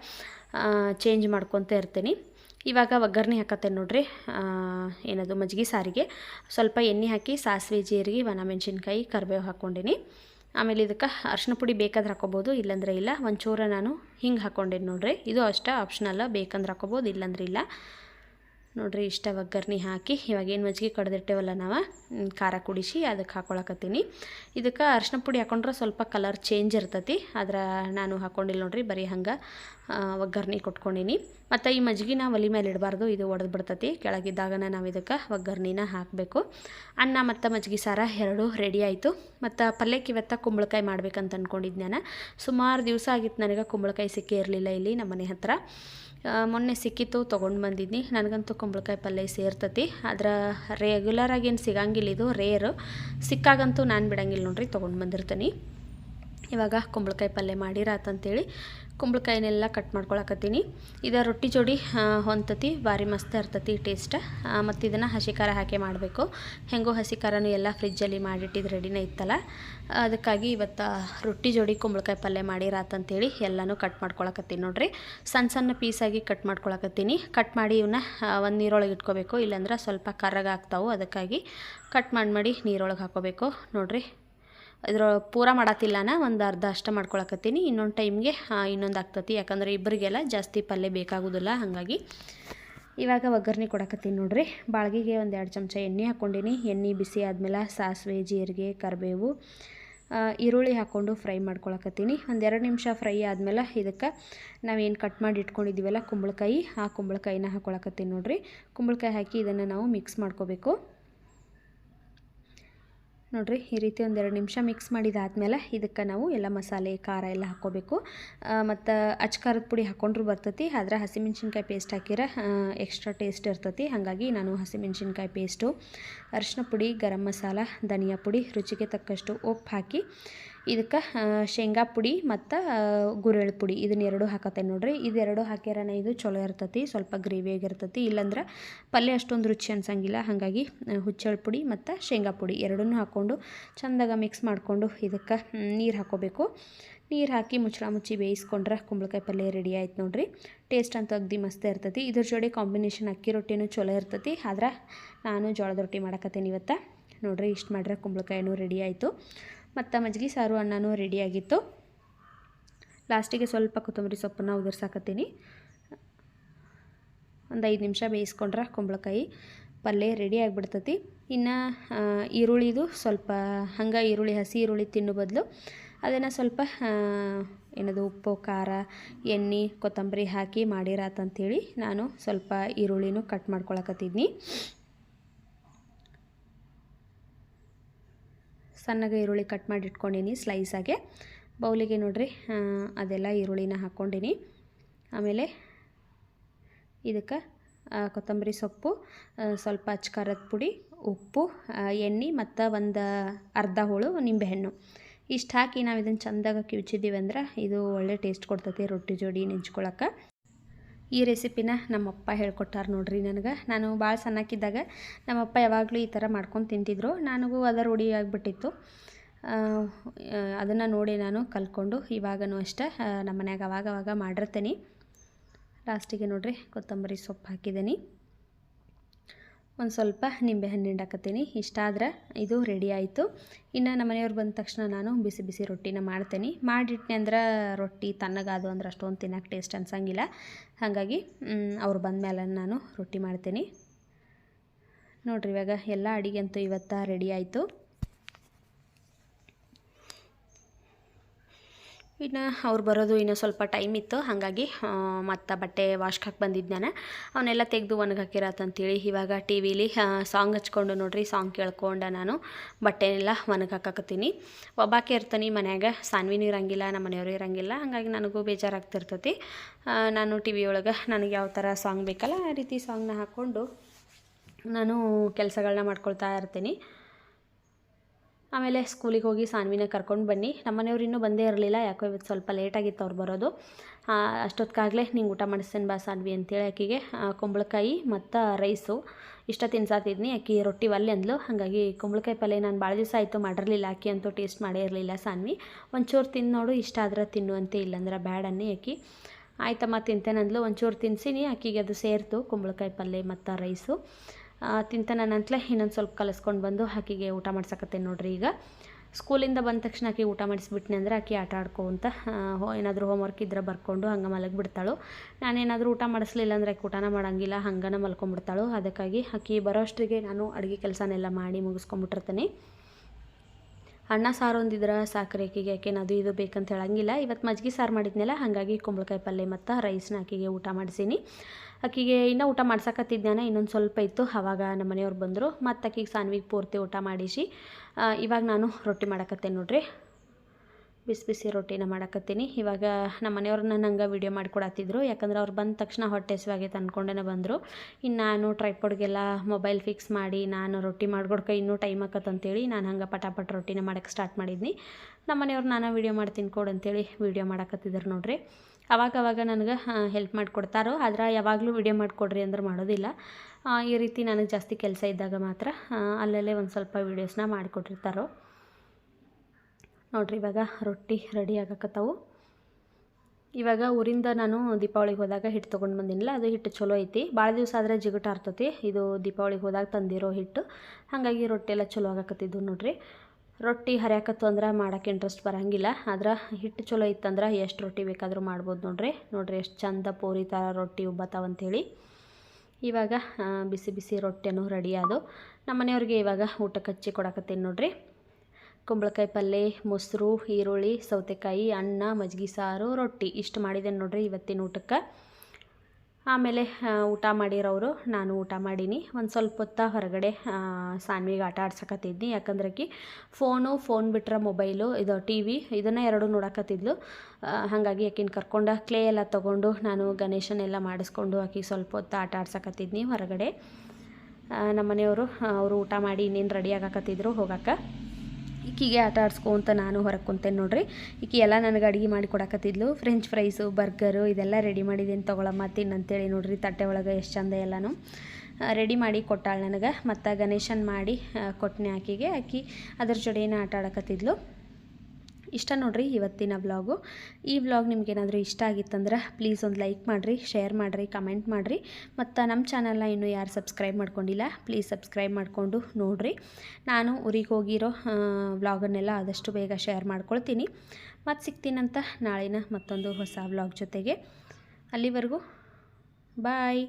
ಚೇಂಜ್ ಮಾಡ್ಕೊತ ಇರ್ತೀನಿ. ಇವಾಗ ಒಗ್ಗರಣೆ ಹಾಕತ್ತೇನೆ ನೋಡ್ರಿ. ಏನದು, ಮಜ್ಜಿಗೆ ಸಾರಿಗೆ. ಸ್ವಲ್ಪ ಎಣ್ಣೆ ಹಾಕಿ ಸಾಸಿವೆ, ಜೀರಿಗೆ ಒಣಮೆಣ್ಸಿನ್ಕಾಯಿ ಕರಿಬೇವು ಹಾಕ್ಕೊಂಡಿನಿ. ಆಮೇಲೆ ಇದಕ್ಕೆ ಅರ್ಶಿನ ಪುಡಿ ಬೇಕಾದ್ರೆ ಹಾಕೋಬೋದು ಇಲ್ಲಾಂದ್ರೆ ಇಲ್ಲ. ಒಂಚೂರ ನಾನು ಹಿಂಗೆ ಹಾಕ್ಕೊಂಡೇನಿ ನೋಡ್ರಿ. ಇದು ಅಷ್ಟೇ ಆಪ್ಷನಲ್ಲ ಬೇಕಂದ್ರೆ ಹಾಕೋಬೋದು ಇಲ್ಲಾಂದ್ರೆ ಇಲ್ಲ. ನೋಡ್ರಿ, ಇಷ್ಟ ಒಗ್ಗರಣೆ ಹಾಕಿ. ಇವಾಗ ಏನು ಮಜ್ಜಿಗೆ ಕಡ್ದಿಟ್ಟೇವಲ್ಲ ನಾವು ಖಾರ ಕುಡಿಸಿ ಅದಕ್ಕೆ ಹಾಕೊಳಕತ್ತೀನಿ. ಇದಕ್ಕೆ ಅರ್ಶಿನ ಪುಡಿ ಹಾಕೊಂಡ್ರೆ ಸ್ವಲ್ಪ ಕಲರ್ ಚೇಂಜ್ ಇರ್ತೈತಿ. ಆದ್ರೆ ನಾನು ಹಾಕ್ಕೊಂಡಿಲ್ಲ ನೋಡ್ರಿ, ಬರೀ ಹಂಗೆ. ಒಗ್ಗರ್ಣೆ ಕೊಟ್ಕೊಂಡಿನಿ. ಮತ್ತು ಈ ಮಜ್ಜಿಗೆನ ಒಲಿ ಮೇಲೆ ಇಡಬಾರ್ದು, ಇದು ಒಡೆದು ಬಿಡ್ತತಿ. ಕೆಳಗಿದ್ದಾಗನ ನಾವು ಇದಕ್ಕೆ ಒಗ್ಗರ್ಣಿನ ಹಾಕಬೇಕು. ಅನ್ನ ಮತ್ತು ಮಜ್ಜಿಗೆ ಸಾರ ಎರಡೂ ರೆಡಿ ಆಯಿತು. ಮತ್ತು ಪಲ್ಯಕ್ಕೆ ಇವತ್ತ ಕುಂಬಳಕಾಯಿ ಮಾಡ್ಬೇಕಂತ ಅಂದ್ಕೊಂಡಿದ್ದು ನಾನು. ಸುಮಾರು ದಿವಸ ಆಗಿತ್ತು ನನಗೆ ಕುಂಬಳಕಾಯಿ ಸಿಕ್ಕೇ ಇರಲಿಲ್ಲ ಇಲ್ಲಿ ನಮ್ಮ ಮನೆ ಹತ್ರ. ಮೊನ್ನೆ ಸಿಕ್ಕಿತ್ತು, ತೊಗೊಂಡು ಬಂದಿದ್ನಿ. ನನಗಂತೂ ಕುಂಬಳಕಾಯಿ ಪಲ್ಯ ಸೇರ್ತತಿ. ಆದ್ರೆ ರೆಗ್ಯುಲರಾಗಿ ಏನು ಸಿಗಂಗಿಲ್ಲ, ಇದು ರೇರು ಸಿಕ್ಕಾಗಂತೂ ನಾನು ಬಿಡಂಗಿಲ್ಲ ನೋಡ್ರಿ, ತೊಗೊಂಡು ಬಂದಿರ್ತೀನಿ. ಇವಾಗ ಕುಂಬಳಕಾಯಿ ಪಲ್ಯ ಮಾಡಿರಾತಂತೇಳಿ ಕುಂಬಳಕಾಯಿನೆಲ್ಲ ಕಟ್ ಮಾಡ್ಕೊಳಕತ್ತೀನಿ. ಇದು ರೊಟ್ಟಿ ಜೋಡಿ ಹೊಂತತಿ, ಭಾರಿ ಮಸ್ತ್ ಇರ್ತತಿ ಟೇಸ್ಟ್ ಮತ್ತು ಇದನ್ನು ಹಸಿ ಖಾರ ಹಾಕಿ ಮಾಡಬೇಕು. ಹೆಂಗೋ ಹಸಿ ಖಾರನೂ ಎಲ್ಲ ಫ್ರಿಜ್ಜಲ್ಲಿ ಮಾಡಿಟ್ಟಿದ್ದು ರೆಡಿನೇ ಇತ್ತಲ್ಲ. ಅದಕ್ಕಾಗಿ ಇವತ್ತು ರೊಟ್ಟಿ ಜೋಡಿ ಕುಂಬಳಕಾಯಿ ಪಲ್ಯ ಮಾಡಿರಾತಂತೇಳಿ ಎಲ್ಲನೂ ಕಟ್ ಮಾಡ್ಕೊಳಕತ್ತೀನಿ ನೋಡಿರಿ. ಸಣ್ಣ ಸಣ್ಣ ಪೀಸಾಗಿ ಕಟ್ ಮಾಡ್ಕೊಳಕತ್ತೀನಿ. ಕಟ್ ಮಾಡಿ ಇವನ್ನ ಒಂದು ನೀರೊಳಗೆ ಇಟ್ಕೋಬೇಕು. ಇಲ್ಲಾಂದ್ರೆ ಸ್ವಲ್ಪ ಕರ್ರಗಾಗ್ತಾವೆ ಅದಕ್ಕಾಗಿ ಕಟ್ ಮಾಡಿ ಮಾಡಿ ನೀರೊಳಗೆ ಹಾಕೋಬೇಕು ನೋಡಿರಿ. ಇದ್ರ ಪೂರ ಮಾಡತ್ತಿಲ್ಲನ ಒಂದು ಅರ್ಧ ಅಷ್ಟು ಮಾಡ್ಕೊಳಕತ್ತೀನಿ. ಇನ್ನೊಂದು ಟೈಮ್ಗೆ ಇನ್ನೊಂದು ಆಗ್ತತಿ. ಯಾಕಂದ್ರೆ ಇಬ್ಬರಿಗೆಲ್ಲ ಜಾಸ್ತಿ ಪಲ್ಯ ಬೇಕಾಗೋದಿಲ್ಲ, ಹಾಗಾಗಿ ಇವಾಗ ಒಗ್ಗರಣೆ ಕೊಡಕತ್ತೀನಿ ನೋಡ್ರಿ. ಬಾಳ್ಗಿಗೆ ಒಂದು ಎರಡು ಚಮಚ ಎಣ್ಣೆ ಹಾಕ್ಕೊಂಡೀನಿ ಎಣ್ಣೆ ಬಿಸಿ ಆದಮೇಲೆ ಸಾಸಿವೆ, ಜೀರಿಗೆ, ಕರಿಬೇವು ಈರುಳ್ಳಿ ಹಾಕ್ಕೊಂಡು ಫ್ರೈ ಮಾಡ್ಕೊಳಕತ್ತೀನಿ. ಒಂದು ಎರಡು ನಿಮಿಷ ಫ್ರೈ ಆದಮೇಲೆ ಇದಕ್ಕೆ ನಾವೇನು ಕಟ್ ಮಾಡಿ ಇಟ್ಕೊಂಡಿದ್ದೀವಲ್ಲ ಕುಂಬಳಕಾಯಿ, ಆ ಕುಂಬಳಕಾಯಿನ ಹಾಕ್ಕೊಳಕತ್ತೀನಿ ನೋಡಿರಿ. ಕುಂಬಳಕಾಯಿ ಹಾಕಿ ಇದನ್ನು ನಾವು ಮಿಕ್ಸ್ ಮಾಡ್ಕೋಬೇಕು. ನೋಡ್ರಿ ಈ ರೀತಿ ಒಂದೆರಡು ನಿಮಿಷ ಮಿಕ್ಸ್ ಮಾಡಿದಾದ್ಮೇಲೆ ಇದಕ್ಕೆ ನಾವು ಎಲ್ಲ ಮಸಾಲೆ, ಖಾರ ಎಲ್ಲ ಹಾಕ್ಕೋಬೇಕು. ಮತ್ತು ಅಚ್ಕಾರದ ಪುಡಿ ಹಾಕ್ಕೊಂಡ್ರು ಬರ್ತೈತಿ. ಆದ್ರೆ ಹಸಿಮೆಣ್ಸಿನ್ಕಾಯಿ ಪೇಸ್ಟ್ ಹಾಕಿರ ಎಕ್ಸ್ಟ್ರಾ ಟೇಸ್ಟ್ ಇರ್ತೈತಿ. ಹಾಗಾಗಿ ನಾನು ಹಸಿಮೆಣ್ಸಿನ್ಕಾಯಿ ಪೇಸ್ಟು ಅರಿಶಿನ ಪುಡಿ, ಗರಂ ಮಸಾಲ, ಧನಿಯಾ ಪುಡಿ, ರುಚಿಗೆ ತಕ್ಕಷ್ಟು ಉಪ್ಪು ಹಾಕಿ ಇದಕ್ಕೆ ಶೇಂಗಾ ಪುಡಿ ಮತ್ತು ಗುರೆಳ್ಳು ಪುಡಿ. ಇದನ್ನೆರಡು ನೋಡ್ರಿ. ಇದೆರಡು ಹಾಕ್ಯಾರನ ಇದು ಚಲೋ ಇರ್ತೈತಿ, ಸ್ವಲ್ಪ ಗ್ರೇವಿಯಾಗಿರ್ತತಿ ಇಲ್ಲಾಂದ್ರೆ ಪಲ್ಯ ಅಷ್ಟೊಂದು ರುಚಿ ಅನ್ಸಂಗಿಲ್ಲ. ಹಾಗಾಗಿ ಹುಚ್ಚೆಳ್ಳು ಪುಡಿ ಮತ್ತು ಶೇಂಗಾ ಪುಡಿ ಎರಡನ್ನೂ ಹಾಕ್ಕೊಂಡು ಚಂದಾಗ ಮಿಕ್ಸ್ ಮಾಡಿಕೊಂಡು ಇದಕ್ಕೆ ನೀರು ಹಾಕೋಬೇಕು. ನೀರು ಹಾಕಿ ಮುಚ್ಚಳ ಮುಚ್ಚಿ ಬೇಯಿಸ್ಕೊಂಡ್ರೆ ಕುಂಬಳಕಾಯಿ ಪಲ್ಯ ರೆಡಿ ಆಯ್ತು ನೋಡಿರಿ. ಟೇಸ್ಟ್ ಅಂತೂ ಅಗ್ದಿ ಮಸ್ತ್ ಇರ್ತೈತಿ. ಇದ್ರ ಜೋಡಿ ಕಾಂಬಿನೇಷನ್ ಅಕ್ಕಿ ರೊಟ್ಟಿನೂ ಚಲೋ ಇರ್ತೈತಿ. ಆದ್ರೆ ನಾನು ಜೋಳದ ರೊಟ್ಟಿ ಮಾಡಕತ್ತೇನೆ ಇವತ್ತು. ನೋಡಿರಿ, ಇಷ್ಟು ಮಾಡ್ರೆ ಕುಂಬಳಕಾಯಿನೂ ರೆಡಿ ಆಯಿತು. ಮತ್ತು ಮಜ್ಜಿಗೆ, ಸಾರು, ಅನ್ನನೂ ರೆಡಿಯಾಗಿತ್ತು ಲಾಸ್ಟಿಗೆ ಸ್ವಲ್ಪ ಕೊತ್ತಂಬರಿ ಸೊಪ್ಪನ್ನು ಉದುರ್ಸಾಕತ್ತೀನಿ. ಒಂದು ಐದು ನಿಮಿಷ ಬೇಯಿಸ್ಕೊಂಡ್ರೆ ಕುಂಬಳಕಾಯಿ ಪಲ್ಯ ರೆಡಿ ಆಗಿಬಿಡ್ತತಿ. ಇನ್ನು ಈರುಳ್ಳಿದು ಸ್ವಲ್ಪ, ಹಂಗೆ ಈರುಳ್ಳಿ, ಹಸಿ ಈರುಳ್ಳಿ ತಿನ್ನೋ ಬದಲು ಅದನ್ನು ಸ್ವಲ್ಪ ಏನದು ಉಪ್ಪು, ಖಾರ, ಎಣ್ಣೆ, ಕೊತ್ತಂಬರಿ ಹಾಕಿ ಮಾಡಿರಾತಂಥೇಳಿ ನಾನು ಸ್ವಲ್ಪ ಈರುಳ್ಳಿನೂ ಕಟ್ ಮಾಡ್ಕೊಳಕತ್ತಿದ್ನಿ. ಸಣ್ಣಗೆ ಈರುಳ್ಳಿ ಕಟ್ ಮಾಡಿ ಇಟ್ಕೊಂಡಿನಿ ಸ್ಲೈಸಾಗೆ ಬೌಲಿಗೆ ನೋಡ್ರಿ ಅದೆಲ್ಲ ಈರುಳ್ಳಿನ ಹಾಕ್ಕೊಂಡಿನಿ. ಆಮೇಲೆ ಇದಕ್ಕೆ ಕೊತ್ತಂಬರಿ ಸೊಪ್ಪು ಸ್ವಲ್ಪ ಅಚ್ಕಾರದ ಪುಡಿ, ಉಪ್ಪು ಎಣ್ಣೆ ಮತ್ತು ಒಂದು ಅರ್ಧ ಹೋಳು ನಿಂಬೆಹಣ್ಣು. ಇಷ್ಟು ಹಾಕಿ ನಾವು ಇದನ್ನು ಚಂದಾಗ ಕಿವುಚಿದ್ದೀವಿ ಅಂದ್ರೆ ಇದು ಒಳ್ಳೆ ಟೇಸ್ಟ್ ಕೊಡ್ತೈತಿ ರೊಟ್ಟಿ ಜೋಡಿ ನೆಂಚ್ಕೊಳಕ್ಕೆ. ಈ ರೆಸಿಪಿನ ನಮ್ಮಪ್ಪ ಹೇಳ್ಕೊಟ್ಟಾರ ನೋಡ್ರಿ ನನಗೆ. ನಾನು ಭಾಳ ಸಣ್ಣಕ್ಕಿದ್ದಾಗ ನಮ್ಮಪ್ಪ ಯಾವಾಗಲೂ ಈ ಥರ ಮಾಡ್ಕೊಂಡು ತಿಂತಿದ್ರು. ನನಗೂ ಅದರ ರೂಢಿ ಆಗಿಬಿಟ್ಟಿತ್ತು. ಅದನ್ನು ನೋಡಿ ನಾನು ಕಲ್ತ್ಕೊಂಡು ಇವಾಗನೂ ಅಷ್ಟೇ ನಮ್ಮ ಮನ್ಯಾಗ ಅವಾಗವಾಗ ಅವಾಗ ಮಾಡಿರ್ತೀನಿ ಲಾಸ್ಟಿಗೆ ನೋಡ್ರಿ, ಕೊತ್ತಂಬರಿ ಸೊಪ್ಪು ಹಾಕಿದ್ದೀನಿ ಒಂದು ಸ್ವಲ್ಪ ನಿಂಬೆ ಹಣ್ಣು ಹಿಂಡಾಕತ್ತೀನಿ. ಇಷ್ಟಾದ್ರೆ ಇದು ರೆಡಿ ಆಯಿತು. ಇನ್ನು ನಮ್ಮ ಮನೆಯವ್ರು ಬಂದ ತಕ್ಷಣ ನಾನು ಬಿಸಿ ಬಿಸಿ ರೊಟ್ಟಿನ ಮಾಡ್ತೀನಿ. ಮಾಡಿಟ್ನೆ ಅಂದ್ರೆ ರೊಟ್ಟಿ ತಣ್ಣಗಾದು ಅಂದ್ರೆ ಅಷ್ಟೊಂದು ತಿನ್ನಕ್ಕೆ ಟೇಸ್ಟ್ ಅನ್ಸಂಗಿಲ್ಲ. ಹಾಗಾಗಿ ಅವ್ರು ಬಂದ ಮೇಲೆ ನಾನು ರೊಟ್ಟಿ ಮಾಡ್ತೀನಿ. ನೋಡ್ರಿ ಇವಾಗ ಎಲ್ಲ ಅಡಿಗೆ ಅಂತೂ ಇವತ್ತು ರೆಡಿ ಆಯಿತು. ಇನ್ನು ಅವ್ರು ಬರೋದು ಇನ್ನೂ ಸ್ವಲ್ಪ ಟೈಮ್ ಇತ್ತು. ಹಾಗಾಗಿ ಮತ್ತು ಬಟ್ಟೆ ವಾಶ್ಗೆ ಹಾಕಿ ಬಂದಿದ್ದು ನಾನು ಅವನ್ನೆಲ್ಲ ತೆಗೆದು ಒಣಗಿ ಹಾಕಿರತ್ತಂತೇಳಿ ಇವಾಗ ಟಿ ವಿಲಿ ಸಾಂಗ್ ಹಚ್ಕೊಂಡು ನೋಡ್ರಿ ಸಾಂಗ್ ಕೇಳ್ಕೊಂಡು ನಾನು. ಬಟ್ಟೆನೆಲ್ಲ ಒಣಗಾಕತ್ತೀನಿ ಒಬ್ಬಾಕೆ ಇರ್ತೀನಿ ಮನ್ಯಾಗ, ಸಾನ್ವಿನೂ ಇರಂಗಿಲ್ಲ ನಮ್ಮ ಮನೆಯವರು ಇರಂಗಿಲ್ಲ. ಹಾಗಾಗಿ ನನಗೂ ಬೇಜಾರಾಗ್ತಿರ್ತೈತಿ. ನಾನು ಟಿ ವಿ ಒಳಗೆ ನನಗೆ ಯಾವ ಥರ ಸಾಂಗ್ ಬೇಕಲ್ಲ, ಆ ರೀತಿ ಸಾಂಗ್ನ ಹಾಕ್ಕೊಂಡು ನಾನು ಕೆಲಸಗಳನ್ನ ಮಾಡ್ಕೊಳ್ತಾ ಇರ್ತೀನಿ. ಆಮೇಲೆ ಸ್ಕೂಲಿಗೆ ಹೋಗಿ ಸಾನ್ವಿನ ಕರ್ಕೊಂಡು ಬನ್ನಿ. ನಮ್ಮ ಮನೆಯವ್ರು ಇನ್ನೂ ಬಂದೇ ಇರಲಿಲ್ಲ, ಯಾಕೋ ಇವತ್ತು ಸ್ವಲ್ಪ ಲೇಟಾಗಿತ್ತು ಅವ್ರು ಬರೋದು. ಅಷ್ಟೊತ್ತಿಗಾಗಲೇ ನಿಂಗೆ ಊಟ ಮಾಡಿಸ್ತೇನೆ ಬಾ ಸಾನ್ವಿ ಅಂತೇಳಿ ಆಕಿಗೆ. ಕುಂಬಳಕಾಯಿ ಮತ್ತು ರೈಸು ಇಷ್ಟ ತಿನ್ಸಾತಿದ್ನಿ ಅಕ್ಕಿ ರೊಟ್ಟಿ ಒಲ್ಲೆ ಅಂದ್ಲು. ಹಾಗಾಗಿ ಕುಂಬಳಕಾಯಿ ಪಲ್ಯ ನಾನು ಭಾಳ ದಿವಸ ಆಯಿತು ಮಾಡಿರಲಿಲ್ಲ ಅಕ್ಕಿ ಅಂತೂ ಟೇಸ್ಟ್ ಮಾಡೇ ಇರಲಿಲ್ಲ ಸಾನ್ವಿ. ಒಂಚೂರು ತಿಂದು ನೋಡು, ಇಷ್ಟ ಆದ್ರೆ ತಿನ್ನು ಅಂತ, ಇಲ್ಲಂದ್ರೆ ಬ್ಯಾಡ್ ಅನ್ನಿ ಆಕಿ. ತಿಂತೇನೆ ಅಂದ್ಲು. ಒಂಚೂರು ತಿನ್ಸಿನಿ, ಆಕಿಗೆ ಅದು ಸೇರ್ತು ಕುಂಬಳಕಾಯಿ ಪಲ್ಯ ಮತ್ತು ರೈಸು ತಿಂತಾನಂತಲೇ ಇನ್ನೊಂದು ಸ್ವಲ್ಪ ಕಲಿಸ್ಕೊಂಡು ಬಂದು ಆಕಿಗೆ ಊಟ ಮಾಡ್ಸಕತ್ತೇನೆ ನೋಡ್ರಿ ಈಗ. ಸ್ಕೂಲಿಂದ ಬಂದ ತಕ್ಷಣ ಆಕೆ ಊಟ ಮಾಡಿಸ್ಬಿಟ್ನಿ ಅಂದ್ರೆ ಆಕಿ ಆಟ ಆಡ್ಕೊಂತ ಏನಾದರೂ ಹೋಮ್ವರ್ಕ್ ಇದ್ರೆ ಬರ್ಕೊಂಡು ಹಂಗೆ ಮಲಗಿಬಿಡ್ತಾಳು ನಾನೇನಾದರೂ ಊಟ ಮಾಡಿಸ್ಲಿಲ್ಲ ಅಂದ್ರೆ ಆಕೆ ಊಟನ ಮಾಡೋಂಗಿಲ್ಲ, ಹಂಗನ ಮಲ್ಕೊಂಬಿಡ್ತಾಳು ಅದಕ್ಕಾಗಿ ಆಕಿ ಬರೋ ಅಷ್ಟಿಗೆ ನಾನು ಅಡುಗೆ ಕೆಲಸನೆಲ್ಲ ಮಾಡಿ ಮುಗಿಸ್ಕೊಂಬಿಟ್ಟಿರ್ತೀನಿ ಅನ್ನ ಸಾರು ಒಂದಿದ್ರೆ ಸಾಕ್ರಿ ಆಕಿಗೆ ಯಾಕೆ ಅದು ಇದು ಬೇಕಂತ ಹೇಳಂಗಿಲ್ಲ. ಇವತ್ತು ಮಜ್ಜಿಗೆ ಸಾರು ಮಾಡಿದ್ನಲ್ಲ, ಹಾಗಾಗಿ ಕುಂಬಳಕಾಯಿ ಪಲ್ಯ ಮತ್ತು ರೈಸ್ನ ಅಕ್ಕಿಗೆ ಊಟ ಮಾಡಿಸೀನಿ. ಅಕ್ಕಿಗೆ ಇನ್ನೂ ಊಟ ಮಾಡ್ಸಕತ್ತಿದ್ದಾನೆ ಇನ್ನೊಂದು ಸ್ವಲ್ಪ ಇತ್ತು ಆವಾಗ ನಮ್ಮ ಮನೆಯವ್ರು ಬಂದರು. ಮತ್ತು ಅಕ್ಕಿಗೆ ಸಾನ್ವಿಗೆ ಪೂರ್ತಿ ಊಟ ಮಾಡಿಸಿ ಇವಾಗ ನಾನು ರೊಟ್ಟಿ ಮಾಡಕತ್ತೇನೆ ನೋಡ್ರಿ. ಬಿಸಿ ಬಿಸಿ ರೊಟ್ಟಿನ ಮಾಡಕತ್ತೀನಿ. ಇವಾಗ ನಮ್ಮ ಮನೆಯವ್ರನ್ನ ನಂಗೆ ವೀಡಿಯೋ ಮಾಡಿಕೊಡತ್ತಿದ್ರು. ಯಾಕಂದ್ರೆ ಅವ್ರು ಬಂದ ತಕ್ಷಣ ಹೊಟ್ಟೆ ಹಸಿವಾಗೈತೆ ಅಂದ್ಕೊಂಡೇ ಬಂದರು. ಇನ್ನು ನಾನು ಟ್ರೈಪೋಡ್ಗೆಲ್ಲ ಮೊಬೈಲ್ ಫಿಕ್ಸ್ ಮಾಡಿ ನಾನು ರೊಟ್ಟಿ ಮಾಡ್ಕೊಡ್ಕ ಇನ್ನೂ ಟೈಮ್ ಆಕತ್ತಂತೇಳಿ ನಾನು ಹಂಗೆ ಪಟಾಪಟ್ ರೊಟ್ಟಿನ ಮಾಡೋಕ್ಕೆ ಸ್ಟಾರ್ಟ್ ಮಾಡಿದ್ನಿ. ನಮ್ಮ ಮನೆಯವ್ರು ನಾನು ವೀಡಿಯೋ ಮಾಡಿ ತಿನ್ಕೊಡು ಅಂತೇಳಿ ವೀಡಿಯೋ ಮಾಡಕತ್ತಿದ್ರು ನೋಡಿರಿ. ಅವಾಗ ಅವಾಗ ನನಗೆ ಹೆಲ್ಪ್ ಮಾಡಿಕೊಡ್ತಾರೋ. ಆದ್ರೆ ಯಾವಾಗಲೂ ವೀಡಿಯೋ ಮಾಡಿಕೊಡ್ರಿ ಅಂದ್ರೆ ಮಾಡೋದಿಲ್ಲ. ಈ ರೀತಿ ನನಗೆ ಜಾಸ್ತಿ ಕೆಲಸ ಇದ್ದಾಗ ಮಾತ್ರ ಅಲ್ಲಲ್ಲೇ ಒಂದು ಸ್ವಲ್ಪ ವೀಡಿಯೋಸ್ನ ಮಾಡಿಕೊಟ್ಟಿರ್ತಾರೋ. ನೋಡ್ರಿ, ಇವಾಗ ರೊಟ್ಟಿ ರೆಡಿ ಆಗಕತ್ತವು. ಇವಾಗ ಊರಿಂದ ನಾನು ದೀಪಾವಳಿಗೆ ಹೋದಾಗ ಹಿಟ್ಟು ತೊಗೊಂಡು ಬಂದಿನಿಲ್ಲ, ಅದು ಹಿಟ್ಟು ಚಲೋ ಐತಿ. ಭಾಳ ದಿವಸ ಆದರೆ ಜಿಗುಟ ಆರ್ತತಿ ಇದು ದೀಪಾವಳಿಗೆ ಹೋದಾಗ ತಂದಿರೋ ಹಿಟ್ಟು. ಹಾಗಾಗಿ ರೊಟ್ಟಿ ಎಲ್ಲ ಚಲೋ ಆಗಕತ್ತಿದ್ದು ನೋಡ್ರಿ. ರೊಟ್ಟಿ ಹರಿಯಾಕತ್ತು ಅಂದ್ರೆ ಮಾಡೋಕ್ಕೆ ಇಂಟ್ರೆಸ್ಟ್ ಬರೋಂಗಿಲ್ಲ. ಆದ್ರೆ ಹಿಟ್ಟು ಚಲೋ ಇತ್ತಂದ್ರೆ ಎಷ್ಟು ರೊಟ್ಟಿ ಬೇಕಾದರೂ ಮಾಡ್ಬೋದು ನೋಡ್ರಿ. ನೋಡ್ರಿ ಎಷ್ಟು ಚಂದ ಪೂರಿ ಥರ ರೊಟ್ಟಿ ಉಬ್ಬತ್ತಾವಂಥೇಳಿ ಇವಾಗ ಬಿಸಿ ಬಿಸಿ ರೊಟ್ಟಿನೂ ರೆಡಿ ಅದು ನಮ್ಮ ಮನೆಯವ್ರಿಗೆ ಇವಾಗ ಊಟಕ್ಕೆ ಹಚ್ಚಿ ಕೊಡಕತ್ತೀನಿ ನೋಡ್ರಿ. ಕುಂಬಳಕಾಯಿ ಪಲ್ಯ ಮೊಸರು, ಈರುಳ್ಳಿ, ಸೌತೆಕಾಯಿ, ಅನ್ನ ಮಜ್ಜಿಗೆ ಸಾರು, ರೊಟ್ಟಿ. ಇಷ್ಟು ಮಾಡಿದ್ದೇನೆ ನೋಡ್ರಿ ಇವತ್ತಿನ ಊಟಕ್ಕೆ. ಆಮೇಲೆ ಊಟ ಮಾಡಿರೋರು ನಾನು ಊಟ ಮಾಡೀನಿ. ಒಂದು ಸ್ವಲ್ಪ ಹೊತ್ತ ಹೊರಗಡೆ ಸಾನ್ವಿಗೆ ಆಟ ಆಡ್ಸಕತ್ತಿದ್ನಿ. ಯಾಕಂದ್ರೆ ಆಕಿ ಫೋನು, ಫೋನ್ ಬಿಟ್ರೆ ಮೊಬೈಲು, ಇದು ಟಿ ವಿ, ಇದನ್ನು ಎರಡು ನೋಡಕತ್ತಿದ್ಲು. ಹಾಗಾಗಿ ಆಕಿನ ಕರ್ಕೊಂಡು ಕ್ಲೇ ಎಲ್ಲ ತೊಗೊಂಡು ನಾನು ಗಣೇಶನೆಲ್ಲ ಮಾಡಿಸ್ಕೊಂಡು ಆಕಿಗೆ ಸ್ವಲ್ಪ ಹೊತ್ತು ಆಟ ಆಡ್ಸಕತ್ತಿದ್ನಿ ಹೊರಗಡೆ. ನಮ್ಮ ಮನೆಯವರು ಅವರು ಊಟ ಮಾಡಿ ಇನ್ನೇನು ರೆಡಿ ಆಗಕತ್ತಿದ್ರು ಹೋಗಕ್ಕೆ ಈಕಿಗೆ ಆಟ ಆಡ್ಸ್ಕೊಂತ ನಾನು ಹೊರಗೆ ಕುಂತೇನೆ ನೋಡ್ರಿ. ಈಕಿ ಎಲ್ಲ ನನಗೆ ಅಡುಗೆ ಮಾಡಿ ಕೊಡಕತ್ತಿದ್ಲು. ಫ್ರೆಂಚ್ ಫ್ರೈಸು ಬರ್ಗರು ಇದೆಲ್ಲ ರೆಡಿ ಮಾಡಿದ್ದೀನಿ ತೊಗೊಳಮ್ಮ ತಿನ್ನಂತೇಳಿ ನೋಡ್ರಿ ತಟ್ಟೆ ಒಳಗೆ ಎಷ್ಟು ಚಂದ ಎಲ್ಲನೂ. ರೆಡಿ ಮಾಡಿ ಕೊಟ್ಟಾಳು ನನಗೆ. ಮತ್ತು ಗಣೇಶನ್ ಮಾಡಿ ಕೊಟ್ಟನೆ ಆಕಿಗೆ. ಆಕಿ ಅದ್ರ ಜೋಡಿನೇ ಆಟ ಆಡಕತ್ತಿದ್ಲು. ಇಷ್ಟ ನೋಡ್ರಿ ಇವತ್ತಿನ ವ್ಲಾಗು. ಈ ವ್ಲಾಗ್ ನಿಮ್ಗೇನಾದರೂ ಇಷ್ಟ ಆಗಿತ್ತಂದ್ರೆ ಪ್ಲೀಸ್ ಒಂದು ಲೈಕ್ ಮಾಡಿರಿ, ಶೇರ್ ಮಾಡಿರಿ, ಕಮೆಂಟ್ ಮಾಡಿರಿ. ಮತ್ತು ನಮ್ಮ ಚಾನಲ್ನ ಇನ್ನೂ ಯಾರು ಸಬ್ಸ್ಕ್ರೈಬ್ ಮಾಡ್ಕೊಂಡಿಲ್ಲ, ಪ್ಲೀಸ್ ಸಬ್ಸ್ಕ್ರೈಬ್ ಮಾಡಿಕೊಂಡು ನೋಡಿರಿ. ನಾನು ಊರಿಗೆ ಹೋಗಿರೋ ವ್ಲಾಗನ್ನೆಲ್ಲ ಆದಷ್ಟು ಬೇಗ ಶೇರ್ ಮಾಡ್ಕೊಳ್ತೀನಿ. ಮತ್ತು ಸಿಗ್ತೀನಂತ ನಾಳಿನ ಮತ್ತೊಂದು ಹೊಸ ವ್ಲಾಗ್ ಜೊತೆಗೆ. ಅಲ್ಲಿವರೆಗೂ ಬಾಯ್.